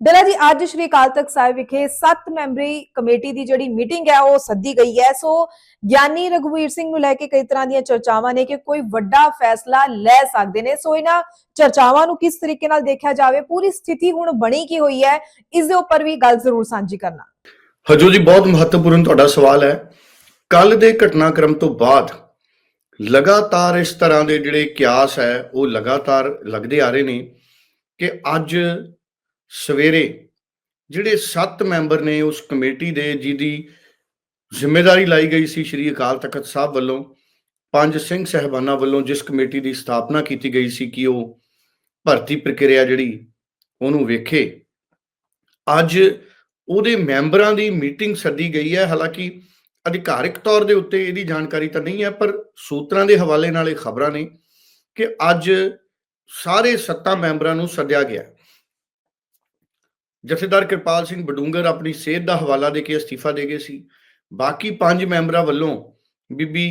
ਡੱਲਾ ਜੀ, ਅੱਜ ਸ਼੍ਰੀ ਅਕਾਲ ਤਖਤ ਸਾਹਿਬ ਵਿਖੇ 7 ਮੈਂਬਰੀ ਕਮੇਟੀ ਦੀ ਜਿਹੜੀ ਮੀਟਿੰਗ ਹੈ, ਉਹ ਸੱਦੀ ਗਈ ਹੈ। ਸੋ ਗਿਆਨੀ ਰਘੁਵੀਰ ਸਿੰਘ ਨੂੰ ਲੈ ਕੇ ਕਈ ਤਰ੍ਹਾਂ ਦੀਆਂ ਚਰਚਾਵਾਂ ਨੇ ਕਿ ਕੋਈ ਵੱਡਾ ਫੈਸਲਾ ਲੈ ਸਕਦੇ ਨੇ। ਸੋ ਇਹਨਾਂ ਚਰਚਾਵਾਂ ਨੂੰ ਕਿਸ ਤਰੀਕੇ ਨਾਲ ਦੇਖਿਆ ਜਾਵੇ, ਪੂਰੀ ਸਥਿਤੀ ਹੁਣ ਬਣੀ ਕੀ ਹੋਈ ਹੈ, ਇਸ ਦੇ ਉੱਪਰ ਵੀ ਗੱਲ ਜ਼ਰੂਰ ਸਾਂਝੀ ਕਰਨਾ। ਹਜੋ ਜੀ, ਬਹੁਤ ਮਹੱਤਵਪੂਰਨ ਤੁਹਾਡਾ ਸਵਾਲ ਹੈ। ਕੱਲ ਦੇ ਘਟਨਾਕ੍ਰਮ ਤੋਂ ਬਾਅਦ ਲਗਾਤਾਰ ਇਸ ਤਰ੍ਹਾਂ ਦੇ ਜਿਹੜੇ ਕਿਆਸ ਹੈ, ਉਹ ਲਗਾਤਾਰ ਲੱਗਦੇ ਆ ਰਹੇ ਨੇ ਕਿ ਅੱਜ ਸਵੇਰੇ ਜਿਹੜੇ 7 ਮੈਂਬਰ ਨੇ ਉਸ ਕਮੇਟੀ ਦੇ ਜਿਹਦੀ ਜ਼ਿੰਮੇਵਾਰੀ ਲਾਈ ਗਈ ਸੀ ਸ੍ਰੀ ਅਕਾਲ ਤਖਤ ਸਾਹਿਬ ਵੱਲੋਂ, ਪੰਜ ਸਿੰਘ ਸਹਿਬਾਨਾਂ ਵੱਲੋਂ ਜਿਸ ਕਮੇਟੀ ਦੀ ਸਥਾਪਨਾ ਕੀਤੀ ਗਈ ਸੀ ਕਿ ਉਹ ਭਰਤੀ ਪ੍ਰਕਿਰਿਆ ਜਿਹੜੀ ਉਹਨੂੰ ਵੇਖੇ। ਅੱਜ ਉਹਦੇ ਮੈਂਬਰਾਂ ਦੀ ਮੀਟਿੰਗ ਸੱਦੀ ਗਈ ਹੈ। ਹਾਲਾਂਕਿ ਅਧਿਕਾਰਿਕ ਤੌਰ ਦੇ ਉੱਤੇ ਇਹਦੀ ਜਾਣਕਾਰੀ ਤਾਂ ਨਹੀਂ ਹੈ, ਪਰ ਸੂਤਰਾਂ ਦੇ ਹਵਾਲੇ ਨਾਲ ਇਹ ਖਬਰਾਂ ਨੇ ਕਿ ਅੱਜ ਸਾਰੇ ਸੱਤਾ ਮੈਂਬਰਾਂ ਨੂੰ ਸੱਦਿਆ ਗਿਆ। ਜਥੇਦਾਰ ਕਿਰਪਾਲ ਸਿੰਘ ਬਡੂੰਗਰ ਆਪਣੀ ਸਿਹਤ ਦਾ ਹਵਾਲਾ ਦੇ ਕੇ ਅਸਤੀਫਾ ਦੇ ਗਏ ਸੀ। ਬਾਕੀ ਪੰਜ ਮੈਂਬਰਾਂ ਵੱਲੋਂ ਬੀਬੀ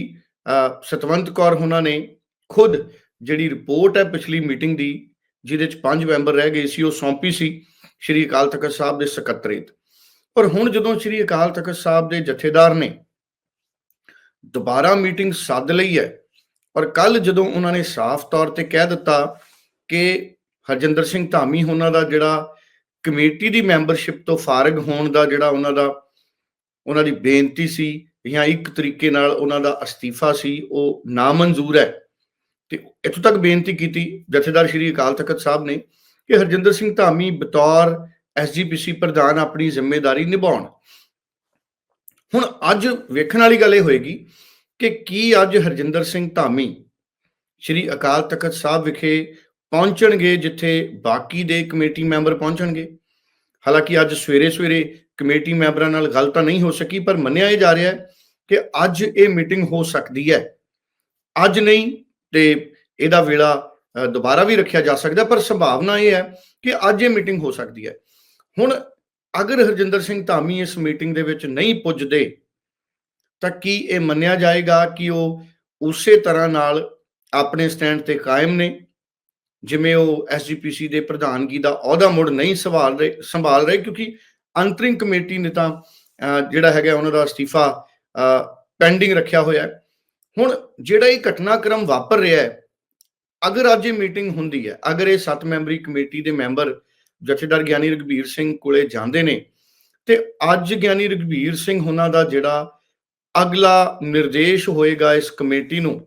ਸਤਵੰਤ ਕੌਰ ਉਹਨਾਂ ਨੇ ਖੁਦ ਜਿਹੜੀ ਰਿਪੋਰਟ ਹੈ ਪਿਛਲੀ ਮੀਟਿੰਗ ਦੀ, ਜਿਹਦੇ ਚ ਪੰਜ ਮੈਂਬਰ ਰਹਿ ਗਏ ਸੀ, ਉਹ ਸੌਂਪੀ ਸੀ ਸ਼੍ਰੀ ਅਕਾਲ ਤਖਤ ਸਾਹਿਬ ਦੇ ਸਕੱਤਰੇਤ। ਪਰ ਹੁਣ ਜਦੋਂ ਸ਼੍ਰੀ ਅਕਾਲ ਤਖਤ ਸਾਹਿਬ ਦੇ ਜਥੇਦਾਰ ਨੇ ਦੁਬਾਰਾ ਮੀਟਿੰਗ ਸੱਦ ਲਈ ਹੈ ਔਰ ਕੱਲ ਜਦੋਂ ਉਹਨਾਂ ਨੇ ਸਾਫ਼ ਤੌਰ ਤੇ ਕਹਿ ਦਿੱਤਾ ਕਿ ਹਰਜਿੰਦਰ ਸਿੰਘ ਧਾਮੀ ਉਹਨਾਂ ਦਾ ਜਿਹੜਾ ਕਮੇਟੀ ਦੀ ਮੈਂਬਰਸ਼ਿਪ ਤੋਂ ਫਾਰਗ ਹੋਣ ਦਾ ਜਿਹੜਾ ਉਹਨਾਂ ਦਾ, ਉਹਨਾਂ ਦੀ ਬੇਨਤੀ ਸੀ ਜਾਂ ਇੱਕ ਤਰੀਕੇ ਨਾਲ ਉਹਨਾਂ ਦਾ ਅਸਤੀਫਾ ਸੀ, ਉਹ ਨਾਮਨਜ਼ੂਰ ਹੈ। ਤੇ ਇੱਥੋਂ ਤੱਕ ਬੇਨਤੀ ਕੀਤੀ ਜਥੇਦਾਰ ਸ਼੍ਰੀ ਅਕਾਲ ਤਖਤ ਸਾਹਿਬ ਨੇ ਕਿ ਹਰਜਿੰਦਰ ਸਿੰਘ ਧਾਮੀ ਬਤੌਰ ਐਸਜੀਪੀਸੀ ਪ੍ਰਧਾਨ ਆਪਣੀ ਜ਼ਿੰਮੇਵਾਰੀ ਨਿਭਾਉਣ। ਹੁਣ ਅੱਜ ਵੇਖਣ ਵਾਲੀ ਗੱਲ ਇਹ ਹੋਏਗੀ ਕਿ ਕੀ ਅੱਜ ਹਰਜਿੰਦਰ ਸਿੰਘ ਧਾਮੀ ਸ਼੍ਰੀ ਅਕਾਲ ਤਖਤ ਸਾਹਿਬ ਵਿਖੇ ਪਹੁੰਚਣਗੇ, ਜਿੱਥੇ ਬਾਕੀ ਦੇ ਕਮੇਟੀ ਮੈਂਬਰ ਪਹੁੰਚਣਗੇ। ਹਾਲਾਂਕਿ ਅੱਜ ਸਵੇਰੇ ਸਵੇਰੇ ਕਮੇਟੀ ਮੈਂਬਰਾਂ ਨਾਲ ਗੱਲ ਤਾਂ ਨਹੀਂ ਹੋ ਸਕੀ, ਪਰ ਮੰਨਿਆ ਇਹ ਜਾ ਰਿਹਾ ਹੈ ਕਿ ਅੱਜ ਇਹ ਮੀਟਿੰਗ ਹੋ ਸਕਦੀ ਹੈ। ਅੱਜ ਨਹੀਂ ਤੇ ਇਹਦਾ ਵੇਲਾ ਦੁਬਾਰਾ ਵੀ ਰੱਖਿਆ ਜਾ ਸਕਦਾ, ਪਰ ਸੰਭਾਵਨਾ ਇਹ ਹੈ ਕਿ ਅੱਜ ਇਹ ਮੀਟਿੰਗ ਹੋ ਸਕਦੀ ਹੈ। ਹੁਣ ਅਗਰ ਹਰਜਿੰਦਰ ਸਿੰਘ ਧਾਮੀ ਇਸ ਮੀਟਿੰਗ ਦੇ ਵਿੱਚ ਨਹੀਂ ਪੁੱਜਦੇ, ਤਾਂ ਕੀ ਇਹ ਮੰਨਿਆ ਜਾਏਗਾ ਕਿ ਉਹ ਉਸੇ ਤਰ੍ਹਾਂ ਨਾਲ ਆਪਣੇ ਸਟੈਂਡ ਤੇ ਕਾਇਮ ਨੇ? ਜਿਵੇਂ ਉਹ ਐਸਜੀਪੀਸੀ ਦੇ ਪ੍ਰਧਾਨਗੀ ਦਾ ਅਹੁਦਾ ਮੁੜ ਨਹੀਂ ਸੰਭਾਲ ਰਹੇ ਸੰਭਾਲ ਰਹੇ ਕਿਉਂਕਿ ਅੰਤਰਿੰਗ ਕਮੇਟੀ ਨੇ ਤਾਂ ਅਹ, ਜਿਹੜਾ ਹੈਗਾ ਉਹਨਾਂ ਦਾ ਅਸਤੀਫਾ ਪੈਂਡਿੰਗ ਰੱਖਿਆ ਹੋਇਆ ਹੈ। ਹੁਣ ਜਿਹੜਾ ਇਹ ਘਟਨਾਕ੍ਰਮ ਵਾਪਰ ਰਿਹਾ ਹੈ ਅਗਰ ਅੱਜ ਇਹ ਮੀਟਿੰਗ ਹੁੰਦੀ ਹੈ ਅਗਰ ਇਹ 7 ਮੈਂਬਰੀ ਕਮੇਟੀ ਦੇ ਮੈਂਬਰ ਜਥੇਦਾਰ ਗਿਆਨੀ ਰਘਬੀਰ ਸਿੰਘ ਕੋਲੇ ਜਾਂਦੇ ਨੇ ਤੇ ਅੱਜ ਗਿਆਨੀ ਰਘਬੀਰ ਸਿੰਘ ਉਹਨਾਂ ਦਾ ਜਿਹੜਾ ਅਗਲਾ ਨਿਰਦੇਸ਼ ਹੋਏਗਾ ਇਸ ਕਮੇਟੀ ਨੂੰ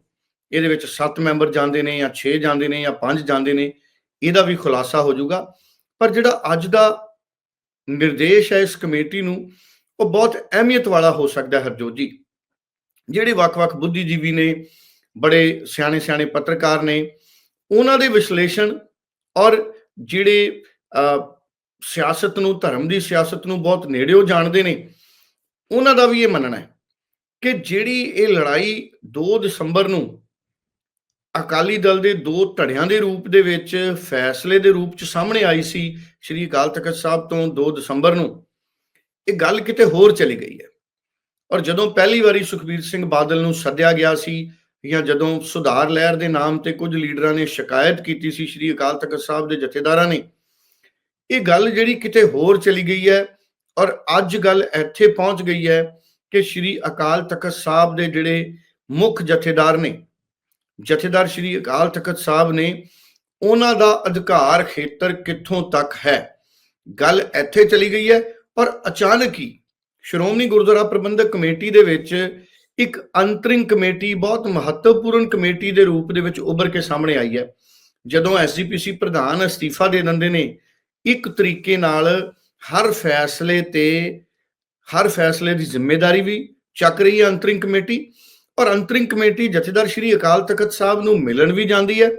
ਇਹਦੇ ਵਿੱਚ 7 ਮੈਂਬਰ ਜਾਂਦੇ ਨੇ ਜਾਂ 6 ਜਾਂਦੇ ਨੇ ਜਾਂ 5 ਜਾਂਦੇ ਨੇ, ਇਹਦਾ ਵੀ ਖੁਲਾਸਾ ਹੋ ਜਾਊਗਾ। ਪਰ ਜਿਹੜਾ ਅੱਜ ਦਾ ਨਿਰਦੇਸ਼ ਹੈ ਇਸ ਕਮੇਟੀ ਨੂੰ, ਉਹ ਬਹੁਤ ਅਹਿਮੀਅਤ ਵਾਲਾ ਹੋ ਸਕਦਾ ਹਰਜੋਤ ਜੀ। ਜਿਹੜੇ ਵੱਖ-ਵੱਖ ਬੁੱਧੀਜੀਵੀ ਨੇ, ਬੜੇ ਸਿਆਣੇ ਸਿਆਣੇ ਪੱਤਰਕਾਰ ਨੇ, ਉਹਨਾਂ ਦੇ ਵਿਸ਼ਲੇਸ਼ਣ ਔਰ ਜਿਹੜੇ ਸਿਆਸਤ ਨੂੰ, ਧਰਮ ਦੀ ਸਿਆਸਤ ਨੂੰ ਬਹੁਤ ਨੇੜਿਓਂ ਜਾਣਦੇ ਨੇ, ਉਹਨਾਂ ਦਾ ਵੀ ਇਹ ਮੰਨਣਾ ਹੈ ਕਿ ਜਿਹੜੀ ਇਹ ਲੜਾਈ 2 ਦਸੰਬਰ ਨੂੰ ਅਕਾਲੀ ਦਲ ਦੇ ਦੋ ਧੜਿਆਂ ਦੇ ਰੂਪ ਦੇ ਵਿੱਚ ਫੈਸਲੇ ਦੇ ਰੂਪ ਚ ਸਾਹਮਣੇ ਆਈ ਸੀ ਸ਼੍ਰੀ ਅਕਾਲ ਤਖਤ ਸਾਹਿਬ ਤੋਂ 2 ਦਸੰਬਰ ਨੂੰ। ਇਹ ਗੱਲ ਕਿਤੇ ਹੋਰ ਚਲੀ ਗਈ ਹੈ। ਔਰ ਜਦੋਂ ਪਹਿਲੀ ਵਾਰੀ ਸੁਖਬੀਰ ਸਿੰਘ ਬਾਦਲ ਨੂੰ ਸੱਦਿਆ ਗਿਆ ਸੀ ਜਾਂ ਜਦੋਂ ਸੁਧਾਰ ਲਹਿਰ ਦੇ ਨਾਮ ਤੇ ਕੁਝ ਲੀਡਰਾਂ ਨੇ ਸ਼ਿਕਾਇਤ ਕੀਤੀ ਸੀ ਸ਼੍ਰੀ ਅਕਾਲ ਤਖਤ ਸਾਹਿਬ ਦੇ ਜਥੇਦਾਰਾਂ ਨੇ, ਇਹ ਗੱਲ ਜਿਹੜੀ ਕਿਤੇ ਹੋਰ ਚਲੀ ਗਈ ਹੈ ਔਰ ਅੱਜ ਗੱਲ ਇੱਥੇ ਪਹੁੰਚ ਗਈ ਹੈ ਕਿ ਸ਼੍ਰੀ ਅਕਾਲ ਤਖਤ ਸਾਹਿਬ ਦੇ ਜਿਹੜੇ ਮੁੱਖ ਜਥੇਦਾਰ ਨੇ ਜਥੇਦਾਰ ਸ਼੍ਰੀ ਅਕਾਲ ਤਖਤ ਸਾਹਿਬ ਨੇ ਉਹਨਾਂ ਦਾ ਅਧਿਕਾਰ ਖੇਤਰ ਕਿੱਥੋਂ ਤੱਕ ਹੈ? ਗੱਲ ਇੱਥੇ ਚਲੀ ਗਈ ਹੈ, ਪਰ ਅਚਾਨਕ ਹੀ ਸ਼੍ਰੋਮਣੀ ਗੁਰਦੁਆਰਾ ਪ੍ਰਬੰਧਕ ਕਮੇਟੀ ਦੇ ਵਿੱਚ ਇੱਕ ਅੰਤਰਿੰਗ ਕਮੇਟੀ, ਬਹੁਤ ਮਹੱਤਵਪੂਰਨ ਕਮੇਟੀ ਦੇ ਰੂਪ ਦੇ ਵਿੱਚ ਉੱਭਰ ਕੇ ਸਾਹਮਣੇ ਆਈ ਹੈ। ਜਦੋਂ ਐਸਜੀਪੀਸੀ ਪ੍ਰਧਾਨ ਅਸਤੀਫਾ ਦੇ ਦਿੰਦੇ ਨੇ, ਇੱਕ ਤਰੀਕੇ ਨਾਲ ਹਰ ਫੈਸਲੇ ਤੇ ਹਰ ਫੈਸਲੇ ਦੀ ਜ਼ਿੰਮੇਵਾਰੀ ਵੀ ਚੱਕ ਰਹੀ ਹੈ ਅੰਤਰਿੰਗ ਕਮੇਟੀ। ਔਰ ਅੰਤਰਿੰਗ ਕਮੇਟੀ ਜਥੇਦਾਰ ਸ਼੍ਰੀ ਅਕਾਲ ਤਖਤ ਸਾਹਿਬ ਨੂੰ ਮਿਲਣ ਵੀ ਜਾਂਦੀ ਹੈ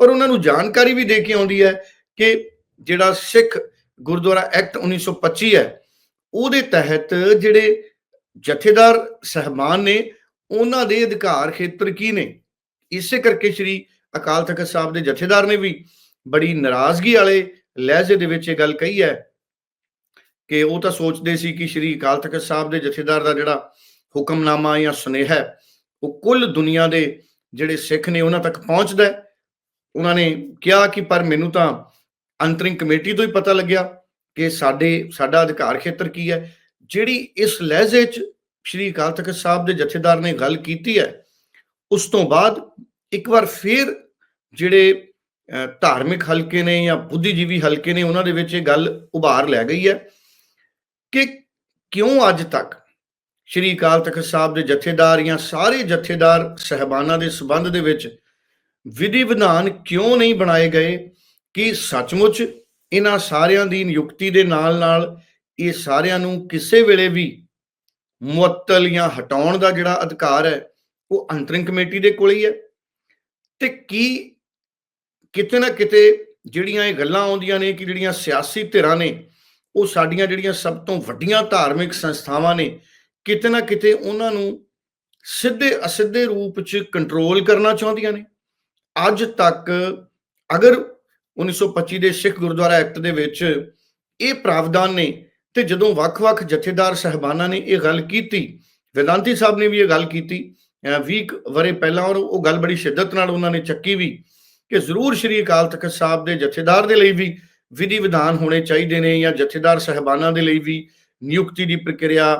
ਔਰ ਉਹਨਾਂ ਨੂੰ ਜਾਣਕਾਰੀ ਵੀ ਦੇ ਕੇ ਆਉਂਦੀ ਹੈ ਕਿ ਜਿਹੜਾ ਸਿੱਖ ਗੁਰਦੁਆਰਾ ਐਕਟ 1925 ਹੈ, ਉਹਦੇ ਤਹਿਤ ਜਿਹੜੇ ਜਥੇਦਾਰ ਸਹਿਬਾਨ ਨੇ, ਉਹਨਾਂ ਦੇ ਅਧਿਕਾਰ ਖੇਤਰ ਕੀ ਨੇ? ਇਸੇ ਕਰਕੇ ਸ਼੍ਰੀ ਅਕਾਲ ਤਖਤ ਸਾਹਿਬ ਦੇ ਜਥੇਦਾਰ ਨੇ ਵੀ ਬੜੀ ਨਾਰਾਜ਼ਗੀ ਵਾਲੇ ਲਹਿਜੇ ਦੇ ਵਿੱਚ ਇਹ ਗੱਲ ਕਹੀ ਹੈ ਕਿ ਉਹ ਤਾਂ ਸੋਚਦੇ ਸੀ ਕਿ ਸ਼੍ਰੀ ਅਕਾਲ ਤਖਤ ਸਾਹਿਬ ਦੇ ਜਥੇਦਾਰ ਦਾ ਜਿਹੜਾ ਹੁਕਮਨਾਮਾ ਜਾਂ ਸੁਨੇਹਾ ਉਹ ਕੁੱਲ ਦੁਨੀਆ ਦੇ ਜਿਹੜੇ ਸਿੱਖ ਨੇ ਉਹਨਾਂ ਤੱਕ ਪਹੁੰਚਦਾ ਹੈ। ਉਹਨਾਂ ਨੇ ਕਿਹਾ ਕਿ ਪਰ ਮੈਨੂੰ ਤਾਂ ਅੰਤਰਿੰਗ ਕਮੇਟੀ ਤੋਂ ਹੀ ਪਤਾ ਲੱਗਿਆ ਕਿ ਸਾਡੇ, ਸਾਡਾ ਅਧਿਕਾਰ ਖੇਤਰ ਕੀ ਹੈ। ਜਿਹੜੀ ਇਸ ਲਹਿਜ਼ੇ 'ਚ ਸ਼੍ਰੀ ਅਕਾਲ ਤਖਤ ਸਾਹਿਬ ਦੇ ਜਥੇਦਾਰ ਨੇ ਗੱਲ ਕੀਤੀ ਹੈ, ਉਸ ਤੋਂ ਬਾਅਦ ਇੱਕ ਵਾਰ ਫਿਰ ਜਿਹੜੇ ਧਾਰਮਿਕ ਹਲਕੇ ਨੇ ਜਾਂ ਬੁੱਧੀਜੀਵੀ ਹਲਕੇ ਨੇ ਉਹਨਾਂ ਦੇ ਵਿੱਚ ਇਹ ਗੱਲ ਉਭਾਰ ਲੈ ਗਈ ਹੈ ਕਿ ਕਿਉਂ ਅੱਜ ਤੱਕ ਸ਼੍ਰੀ ਅਕਾਲ ਤਖਤ ਸਾਹਿਬ ਦੇ ਜਥੇਦਾਰ ਜਾਂ ਸਾਰੇ ਜਥੇਦਾਰ ਸਹਿਬਾਨਾਂ ਦੇ ਸਬੰਧ ਦੇ ਵਿੱਚ ਵਿਧੀ ਵਿਧਾਨ ਕਿਉਂ ਨਹੀਂ ਬਣਾਏ ਗਏ ਕਿ ਸੱਚਮੁੱਚ ਇਹਨਾਂ ਸਾਰਿਆਂ ਦੀ ਨਿਯੁਕਤੀ ਦੇ ਨਾਲ ਨਾਲ ਇਹ ਸਾਰਿਆਂ ਨੂੰ ਕਿਸੇ ਵੇਲੇ ਵੀ ਮੁਅੱਤਲ ਜਾਂ ਹਟਾਉਣ ਦਾ ਜਿਹੜਾ ਅਧਿਕਾਰ ਹੈ, ਉਹ ਅੰਤਰਿੰਗ ਕਮੇਟੀ ਦੇ ਕੋਲ ਹੀ ਹੈ। ਤੇ ਕੀ ਕਿਤੇ ਨਾ ਕਿਤੇ ਜਿਹੜੀਆਂ ਇਹ ਗੱਲਾਂ ਆਉਂਦੀਆਂ ਨੇ ਕਿ ਜਿਹੜੀਆਂ ਸਿਆਸੀ ਧਿਰਾਂ ਨੇ, ਉਹ ਸਾਡੀਆਂ ਜਿਹੜੀਆਂ ਸਭ ਤੋਂ ਵੱਡੀਆਂ ਧਾਰਮਿਕ ਸੰਸਥਾਵਾਂ ਨੇ ਕਿਤੇ ਨਾ ਕਿਤੇ ਉਹਨਾਂ ਨੂੰ ਸਿੱਧੇ ਅਸਿੱਧੇ ਰੂਪ 'ਚ ਕੰਟਰੋਲ ਕਰਨਾ ਚਾਹੁੰਦੀਆਂ ਨੇ। ਅੱਜ ਤੱਕ ਅਗਰ 1925 ਦੇ ਸਿੱਖ ਗੁਰਦੁਆਰਾ ਐਕਟ ਦੇ ਵਿੱਚ ਇਹ ਪ੍ਰਾਵਧਾਨ ਨੇ ਤੇ ਜਦੋਂ ਵੱਖ-ਵੱਖ ਜਥੇਦਾਰ ਸਹਿਬਾਨਾਂ ਨੇ ਇਹ ਗੱਲ ਕੀਤੀ, ਵਿਦਾਂਤੀ ਸਾਹਿਬ ਨੇ ਵੀ ਇਹ ਗੱਲ ਕੀਤੀ 20 ਵਰੇ ਪਹਿਲਾਂ ਔਰ ਉਹ ਗੱਲ ਬੜੀ ਸ਼ਿੱਦਤ ਨਾਲ ਉਹਨਾਂ ਨੇ ਚੱਕੀ ਵੀ ਕਿ ਜ਼ਰੂਰ ਸ਼੍ਰੀ ਅਕਾਲ ਤਖਤ ਸਾਹਿਬ ਦੇ ਜਥੇਦਾਰ ਦੇ ਲਈ ਵੀ ਵਿਧੀ ਵਿਧਾਨ ਹੋਣੇ ਚਾਹੀਦੇ ਨੇ ਜਾਂ ਜਥੇਦਾਰ ਸਹਿਬਾਨਾਂ ਦੇ ਲਈ ਵੀ ਨਿਯੁਕਤੀ ਦੀ ਪ੍ਰਕਿਰਿਆ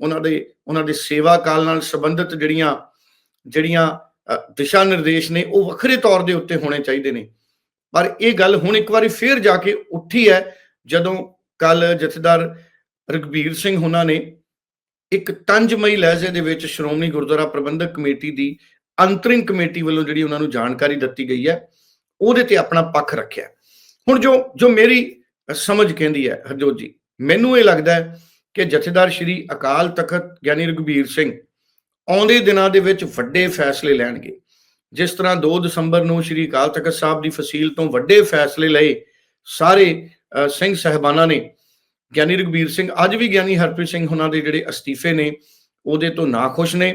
ਉਹਨਾਂ ਦੇ ਉਹਨਾਂ ਦੇ ਸੇਵਾ ਕਾਲ ਨਾਲ ਸੰਬੰਧਿਤ ਜਿਹੜੀਆਂ ਜਿਹੜੀਆਂ ਦਿਸ਼ਾ ਨਿਰਦੇਸ਼ ਨੇ, ਉਹ ਵੱਖਰੇ ਤੌਰ ਦੇ ਉੱਤੇ ਹੋਣੇ ਚਾਹੀਦੇ ਨੇ। ਪਰ ਇਹ ਗੱਲ ਹੁਣ ਇੱਕ ਵਾਰੀ ਫੇਰ ਜਾ ਕੇ ਉੱਠੀ ਹੈ, ਜਦੋਂ ਕੱਲ ਜਥੇਦਾਰ ਰਗਵੀਰ ਸਿੰਘ ਉਹਨਾਂ ਨੇ ਇੱਕ ਤੰਜਮਈ ਲਹਿਜ਼ੇ ਦੇ ਵਿੱਚ ਸ਼੍ਰੋਮਣੀ ਗੁਰਦੁਆਰਾ ਪ੍ਰਬੰਧਕ ਕਮੇਟੀ ਦੀ ਅੰਤਰਿੰਗ ਕਮੇਟੀ ਵੱਲੋਂ ਜਿਹੜੀ ਉਹਨਾਂ ਨੂੰ ਜਾਣਕਾਰੀ ਦਿੱਤੀ ਗਈ ਹੈ, ਉਹਦੇ ਤੇ ਆਪਣਾ ਪੱਖ ਰੱਖਿਆ। ਹੁਣ ਜੋ ਜੋ ਮੇਰੀ ਸਮਝ ਕਹਿੰਦੀ ਹੈ, ਹਰਜੋਤ ਜੀ, ਮੈਨੂੰ ਇਹ ਲੱਗਦਾ ਹੈ ਕਿ ਜਥੇਦਾਰ ਸ਼੍ਰੀ ਅਕਾਲ ਤਖਤ ਗਿਆਨੀ ਰਘਬੀਰ ਸਿੰਘ ਆਉਂਦੇ ਦਿਨਾਂ ਦੇ ਵਿੱਚ ਵੱਡੇ ਫੈਸਲੇ ਲੈਣਗੇ। ਜਿਸ ਤਰ੍ਹਾਂ 2 ਦਸੰਬਰ ਨੂੰ ਸ਼੍ਰੀ ਅਕਾਲ ਤਖਤ ਸਾਹਿਬ ਦੀ ਫਸੀਲ ਤੋਂ ਵੱਡੇ ਫੈਸਲੇ ਲਏ ਸਾਰੇ ਸਿੰਘ ਸਹਿਬਾਨਾਂ ਨੇ, ਗਿਆਨੀ ਰਘਬੀਰ ਸਿੰਘ, ਅੱਜ ਵੀ ਗਿਆਨੀ ਹਰਪ੍ਰੀਤ ਸਿੰਘ ਉਹਨਾਂ ਦੇ ਜਿਹੜੇ ਅਸਤੀਫੇ ਨੇ, ਉਹਦੇ ਤੋਂ ਨਾ ਖੁਸ਼ ਨੇ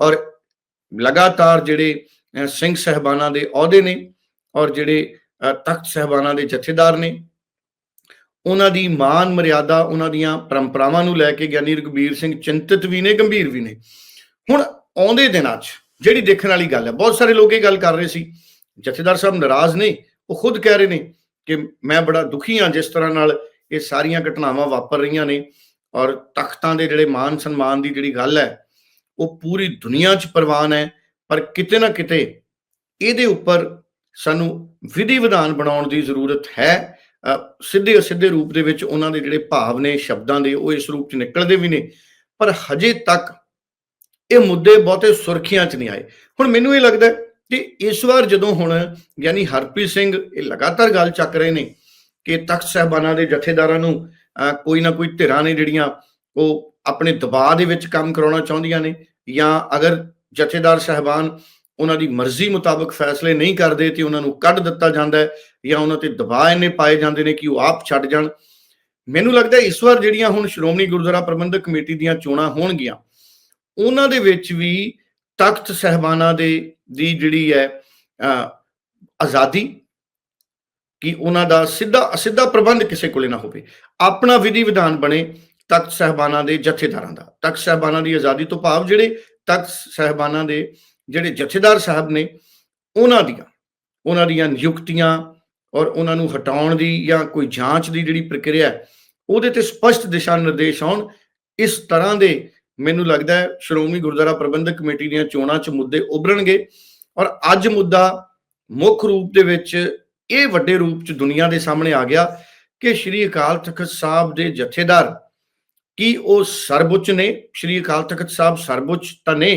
ਔਰ ਲਗਾਤਾਰ ਜਿਹੜੇ ਸਿੰਘ ਸਹਿਬਾਨਾਂ ਦੇ ਅਹੁਦੇ ਨੇ ਔਰ ਜਿਹੜੇ ਤਖਤ ਸਹਿਬਾਨਾਂ ਦੇ ਜਥੇਦਾਰ ਨੇ ਉਹਨਾਂ ਦੀ ਮਾਨ ਮਰਿਆਦਾ, ਉਹਨਾਂ ਦੀਆਂ ਪਰੰਪਰਾਵਾਂ ਨੂੰ ਲੈ ਕੇ ਗਿਆਨੀ ਰਘਬੀਰ ਸਿੰਘ ਚਿੰਤਿਤ ਵੀ ਨੇ, ਗੰਭੀਰ ਵੀ ਨੇ। ਹੁਣ ਆਉਂਦੇ ਦਿਨਾਂ 'ਚ ਜਿਹੜੀ ਦੇਖਣ ਵਾਲੀ ਗੱਲ ਹੈ, ਬਹੁਤ ਸਾਰੇ ਲੋਕ ਇਹ ਗੱਲ ਕਰ ਰਹੇ ਸੀ, ਜਥੇਦਾਰ ਸਾਹਿਬ ਨਾਰਾਜ਼ ਨੇ, ਉਹ ਖੁਦ ਕਹਿ ਰਹੇ ਨੇ ਕਿ ਮੈਂ ਬੜਾ ਦੁਖੀ ਹਾਂ ਜਿਸ ਤਰ੍ਹਾਂ ਨਾਲ ਇਹ ਸਾਰੀਆਂ ਘਟਨਾਵਾਂ ਵਾਪਰ ਰਹੀਆਂ ਨੇ ਔਰ ਤਖਤਾਂ ਦੇ ਜਿਹੜੇ ਮਾਨ ਸਨਮਾਨ ਦੀ ਜਿਹੜੀ ਗੱਲ ਹੈ, ਉਹ ਪੂਰੀ ਦੁਨੀਆ 'ਚ ਪ੍ਰਵਾਨ ਹੈ, ਪਰ ਕਿਤੇ ਨਾ ਕਿਤੇ ਇਹਦੇ ਉੱਪਰ ਸਾਨੂੰ ਵਿਧੀ ਵਿਧਾਨ ਬਣਾਉਣ ਦੀ ਜ਼ਰੂਰਤ ਹੈ ਅ, ਸਿੱਧੇ ਅਸਿੱਧੇ ਰੂਪ ਦੇ ਵਿੱਚ ਉਹਨਾਂ ਦੇ ਜਿਹੜੇ ਭਾਵ ਨੇ ਸ਼ਬਦਾਂ ਦੇ ਉਹ ਇਸ ਰੂਪ 'ਚ ਨਿਕਲਦੇ ਵੀ ਨੇ। ਪਰ ਹਜੇ ਤੱਕ ਇਹ ਮੁੱਦੇ ਬਹੁਤੇ ਸੁਰਖੀਆਂ 'ਚ ਨਹੀਂ ਆਏ। ਹੁਣ ਮੈਨੂੰ ਇਹ ਲੱਗਦਾ ਕਿ ਇਸ ਵਾਰ ਜਦੋਂ ਹੁਣ ਯਾਨੀ ਹਰਪ੍ਰੀਤ ਸਿੰਘ ਇਹ ਲਗਾਤਾਰ ਗੱਲ ਚੱਕ ਰਹੇ ਨੇ ਕਿ ਤਖਤ ਸਹਿਬਾਨਾਂ ਦੇ ਜਥੇਦਾਰਾਂ ਨੂੰ ਅ, ਕੋਈ ਨਾ ਕੋਈ ਧਿਰਾਂ ਨੇ ਜਿਹੜੀਆਂ ਉਹ ਆਪਣੇ ਦਬਾਅ ਦੇ ਵਿੱਚ ਕੰਮ ਕਰਾਉਣਾ ਚਾਹੁੰਦੀਆਂ ਨੇ ਜਾਂ ਅਗਰ ਜਥੇਦਾਰ ਸਹਿਬਾਨ ਉਹਨਾਂ ਦੀ ਮਰਜ਼ੀ ਮੁਤਾਬਕ ਫੈਸਲੇ ਨਹੀਂ ਕਰਦੇ ਤੇ ਉਹਨਾਂ ਨੂੰ ਕੱਢ ਦਿੱਤਾ ਜਾਂਦਾ ਹੈ ਜਾਂ ਉਹਨਾਂ ਤੇ ਦਬਾਅ ਇੰਨੇ ਪਾਏ ਜਾਂਦੇ ਨੇ ਕਿ ਉਹ ਆਪ ਛੱਡ ਜਾਣ। ਮੈਨੂੰ ਲੱਗਦਾ ਇਸ ਵਾਰ ਜਿਹੜੀਆਂ ਹੁਣ ਸ਼੍ਰੋਮਣੀ ਗੁਰਦੁਆਰਾ ਪ੍ਰਬੰਧਕ ਕਮੇਟੀ ਦੀਆਂ ਚੋਣਾਂ ਹੋਣਗੀਆਂ ਉਹਨਾਂ ਦੇ ਵਿੱਚ ਵੀ ਤਖਤ ਸਹਿਬਾਨਾਂ ਦੇ ਦੀ ਜਿਹੜੀ ਹੈ ਅ, ਆਜ਼ਾਦੀ ਕਿ ਉਹਨਾਂ ਦਾ ਸਿੱਧਾ ਅਸਿੱਧਾ ਪ੍ਰਬੰਧ ਕਿਸੇ ਕੋਲੇ ਨਾ ਹੋਵੇ। ਆਪਣਾ ਵਿਧੀ ਵਿਧਾਨ ਬਣੇ ਤਖਤ ਸਹਿਬਾਨਾਂ ਦੇ ਜਥੇਦਾਰਾਂ ਦਾ। ਤਖਤ ਸਹਿਬਾਨਾਂ ਦੀ ਆਜ਼ਾਦੀ ਤੋਂ ਭਾਵ ਜਿਹੜੇ ਤਖਤ ਸਹਿਬਾਨਾਂ ਦੇ ਜਿਹੜੇ ਜਥੇਦਾਰ ਸਾਹਿਬ ਨੇ, ਉਹਨਾਂ ਦੀਆਂ ਉਹਨਾਂ ਦੀਆਂ ਨਿਯੁਕਤੀਆਂ ਔਰ ਉਹਨਾਂ ਨੂੰ ਹਟਾਉਣ ਦੀ ਜਾਂ ਕੋਈ ਜਾਂਚ ਦੀ ਜਿਹੜੀ ਪ੍ਰਕਿਰਿਆ ਹੈ, ਉਹਦੇ ਤੇ ਸਪਸ਼ਟ ਦਿਸ਼ਾ ਨਿਰਦੇਸ਼ ਆਉਣ, ਇਸ ਤਰ੍ਹਾਂ ਦੇ ਮੈਨੂੰ ਲੱਗਦਾ ਹੈ ਸ਼੍ਰੋਮਣੀ ਗੁਰਦੁਆਰਾ ਪ੍ਰਬੰਧਕ ਕਮੇਟੀ ਦੀਆਂ ਚੋਣਾਂ 'ਚ ਮੁੱਦੇ ਉਭਰਨਗੇ ਔਰ ਅੱਜ ਮੁੱਦਾ ਮੁੱਖ ਰੂਪ ਦੇ ਵਿੱਚ ਇਹ ਵੱਡੇ ਰੂਪ 'ਚ ਦੁਨੀਆ ਦੇ ਸਾਹਮਣੇ ਆ ਗਿਆ ਕਿ ਸ਼੍ਰੀ ਅਕਾਲ ਤਖਤ ਸਾਹਿਬ ਦੇ ਜਥੇਦਾਰ ਕੀ ਉਹ ਸਰਬਉੱਚ ਨੇ? ਸ਼੍ਰੀ ਅਕਾਲ ਤਖਤ ਸਾਹਿਬ ਸਰਬਉੱਚ ਤਾਂ ਨੇ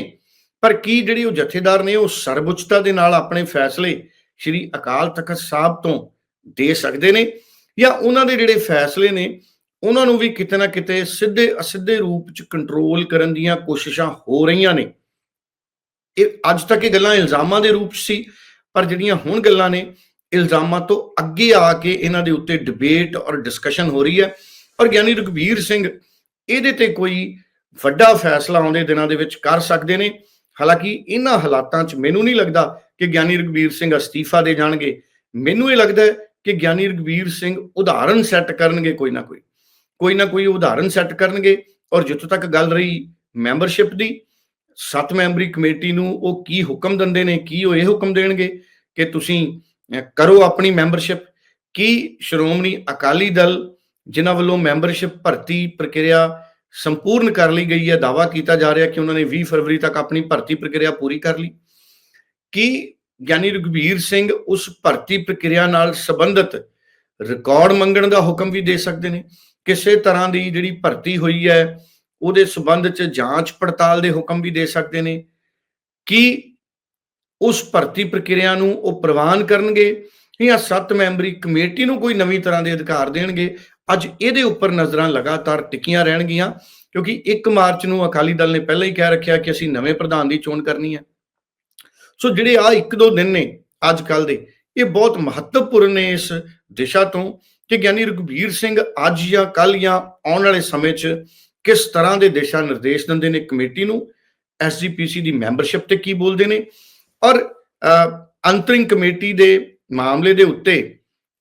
ਪਰ ਕੀ ਜਿਹੜੇ ਉਹ ਜਥੇਦਾਰ ਨੇ ਉਹ ਸਰਬਉੱਚਤਾ ਦੇ ਨਾਲ ਆਪਣੇ ਫੈਸਲੇ ਸ਼੍ਰੀ ਅਕਾਲ ਤਖਤ ਸਾਹਿਬ ਤੋਂ ਦੇ ਸਕਦੇ ਨੇ? ਜਾਂ ਉਹਨਾਂ ਦੇ ਜਿਹੜੇ ਫੈਸਲੇ ਨੇ, ਉਹਨਾਂ ਨੂੰ ਵੀ ਕਿਤੇ ਨਾ ਕਿਤੇ ਸਿੱਧੇ ਅਸਿੱਧੇ ਰੂਪ ਚ ਕੰਟਰੋਲ ਕਰਨ ਦੀਆਂ ਕੋਸ਼ਿਸ਼ਾਂ ਹੋ ਰਹੀਆਂ ਨੇ? ਇਹ ਅੱਜ ਤੱਕ ਇਹ ਗੱਲਾਂ ਇਲਜ਼ਾਮਾਂ ਦੇ ਰੂਪ 'ਚ ਸੀ, ਪਰ ਜਿਹੜੀਆਂ ਹੁਣ ਗੱਲਾਂ ਨੇ, ਇਲਜ਼ਾਮਾਂ ਤੋਂ ਅੱਗੇ ਆ ਕੇ ਇਹਨਾਂ ਦੇ ਉੱਤੇ ਡਿਬੇਟ ਔਰ ਡਿਸਕਸ਼ਨ ਹੋ ਰਹੀ ਹੈ। ਔਰ ਗਿਆਨੀ ਰਘਬੀਰ ਸਿੰਘ, ਇਹਦੇ ਤੇ ਕੋਈ ਵੱਡਾ ਫੈਸਲਾ ਆਉਂਦੇ ਦਿਨਾਂ ਦੇ ਵਿੱਚ ਕਰ ਸਕਦੇ ਨੇ। ਹਾਲਾਂਕਿ ਇਹਨਾਂ ਹਾਲਾਤਾਂ 'ਚ ਮੈਨੂੰ ਨਹੀਂ ਲੱਗਦਾ ਕਿ ਗਿਆਨੀ ਰਘਬੀਰ ਸਿੰਘ ਅਸਤੀਫਾ ਦੇ ਜਾਣਗੇ। ਮੈਨੂੰ ਇਹ ਲੱਗਦਾ ਕਿ ਗਿਆਨੀ ਰਘਬੀਰ ਸਿੰਘ ਉਦਾਹਰਨ ਸੈੱਟ ਕਰਨਗੇ ਕੋਈ ਨਾ ਕੋਈ। ਕੋਈ ਨਾ ਕੋਈ ਉਦਾਹਰਨ ਸੈੱਟ ਕਰਨਗੇ ਔਰ ਜਿੱਥੋਂ ਤੱਕ ਗੱਲ ਰਹੀ ਮੈਂਬਰਸ਼ਿਪ ਦੀ, ਸੱਤ ਮੈਂਬਰੀ ਕਮੇਟੀ ਨੂੰ ਉਹ ਕੀ ਹੁਕਮ ਦਿੰਦੇ ਨੇ, ਕੀ ਉਹ ਇਹ ਹੁਕਮ ਦੇਣਗੇ ਕਿ ਤੁਸੀਂ ਕਰੋ ਆਪਣੀ ਮੈਂਬਰਸ਼ਿਪ ਕੀ ਸ਼੍ਰੋਮਣੀ ਅਕਾਲੀ ਦਲ ਜਿਨ੍ਹਾਂ ਵੱਲੋਂ ਮੈਂਬਰਸ਼ਿਪ ਭਰਤੀ ਪ੍ਰਕਿਰਿਆ ਸੰਪੂਰਨ ਕਰ ਲਈ ਗਈ ਹੈ ਦਾਵਾ ਕੀਤਾ ਜਾ ਰਿਹਾ ਕਿ ਉਹਨਾਂ ਨੇ 20 ਫਰਵਰੀ ਤੱਕ ਆਪਣੀ ਭਰਤੀ ਪ੍ਰਕਿਰਿਆ ਪੂਰੀ ਕਰ ਲਈ। ਕੀ ਗਿਆਨੀ ਰਘਬੀਰ ਸਿੰਘ ਉਸ ਭਰਤੀ ਪ੍ਰਕਿਰਿਆ ਨਾਲ ਸੰਬੰਧਿਤ ਰਿਕਾਰਡ ਮੰਗਣ ਦਾ ਹੁਕਮ ਵੀ ਦੇ ਸਕਦੇ ਨੇ? ਕਿਸੇ ਤਰ੍ਹਾਂ ਦੀ ਜਿਹੜੀ ਭਰਤੀ ਹੋਈ ਹੈ, ਉਹਦੇ ਸੰਬੰਧ ਚ ਜਾਂਚ ਪੜਤਾਲ ਦੇ ਹੁਕਮ ਵੀ ਦੇ ਸਕਦੇ ਨੇ? ਕੀ ਉਸ ਭਰਤੀ ਪ੍ਰਕਿਰਿਆ ਨੂੰ ਉਹ ਪ੍ਰਵਾਨ ਕਰਨਗੇ ਜਾਂ ਸੱਤ ਮੈਂਬਰੀ ਕਮੇਟੀ ਨੂੰ ਕੋਈ ਨਵੀਂ ਤਰ੍ਹਾਂ ਦੇ ਅਧਿਕਾਰ ਦੇਣਗੇ? ਅੱਜ ਇਹਦੇ ਉੱਪਰ ਨਜ਼ਰਾਂ ਲਗਾਤਾਰ ਟਿਕੀਆਂ ਰਹਿਣਗੀਆਂ, ਕਿਉਂਕਿ 1 ਮਾਰਚ ਨੂੰ ਅਕਾਲੀ ਦਲ ਨੇ ਪਹਿਲਾਂ ਹੀ ਕਹਿ ਰੱਖਿਆ ਕਿ ਅਸੀਂ ਨਵੇਂ ਪ੍ਰਧਾਨ ਦੀ ਚੋਣ ਕਰਨੀ ਹੈ। ਸੋ ਜਿਹੜੇ ਆ ਇੱਕ ਦੋ ਦਿਨ ਨੇ ਅੱਜ ਕੱਲ ਦੇ, ਇਹ ਬਹੁਤ ਮਹੱਤਵਪੂਰਨ ਨੇ ਇਸ ਦਿਸ਼ਾ ਤੋਂ ਕਿ ਗਿਆਨੀ ਰਘਬੀਰ ਸਿੰਘ ਅੱਜ ਜਾਂ ਕੱਲ ਜਾਂ ਆਉਣ ਵਾਲੇ ਸਮੇਂ 'ਚ ਕਿਸ ਤਰ੍ਹਾਂ ਦੇ ਦਿਸ਼ਾ ਨਿਰਦੇਸ਼ ਦਿੰਦੇ ਨੇ ਕਮੇਟੀ ਨੂੰ ਐਸਜੀਪੀਸੀ ਦੀ ਮੈਂਬਰਸ਼ਿਪ ਤੇ ਕੀ ਬੋਲਦੇ ਨੇ ਔਰ ਅੰਤਰਿੰਗ ਕਮੇਟੀ ਦੇ ਮਾਮਲੇ ਦੇ ਉੱਤੇ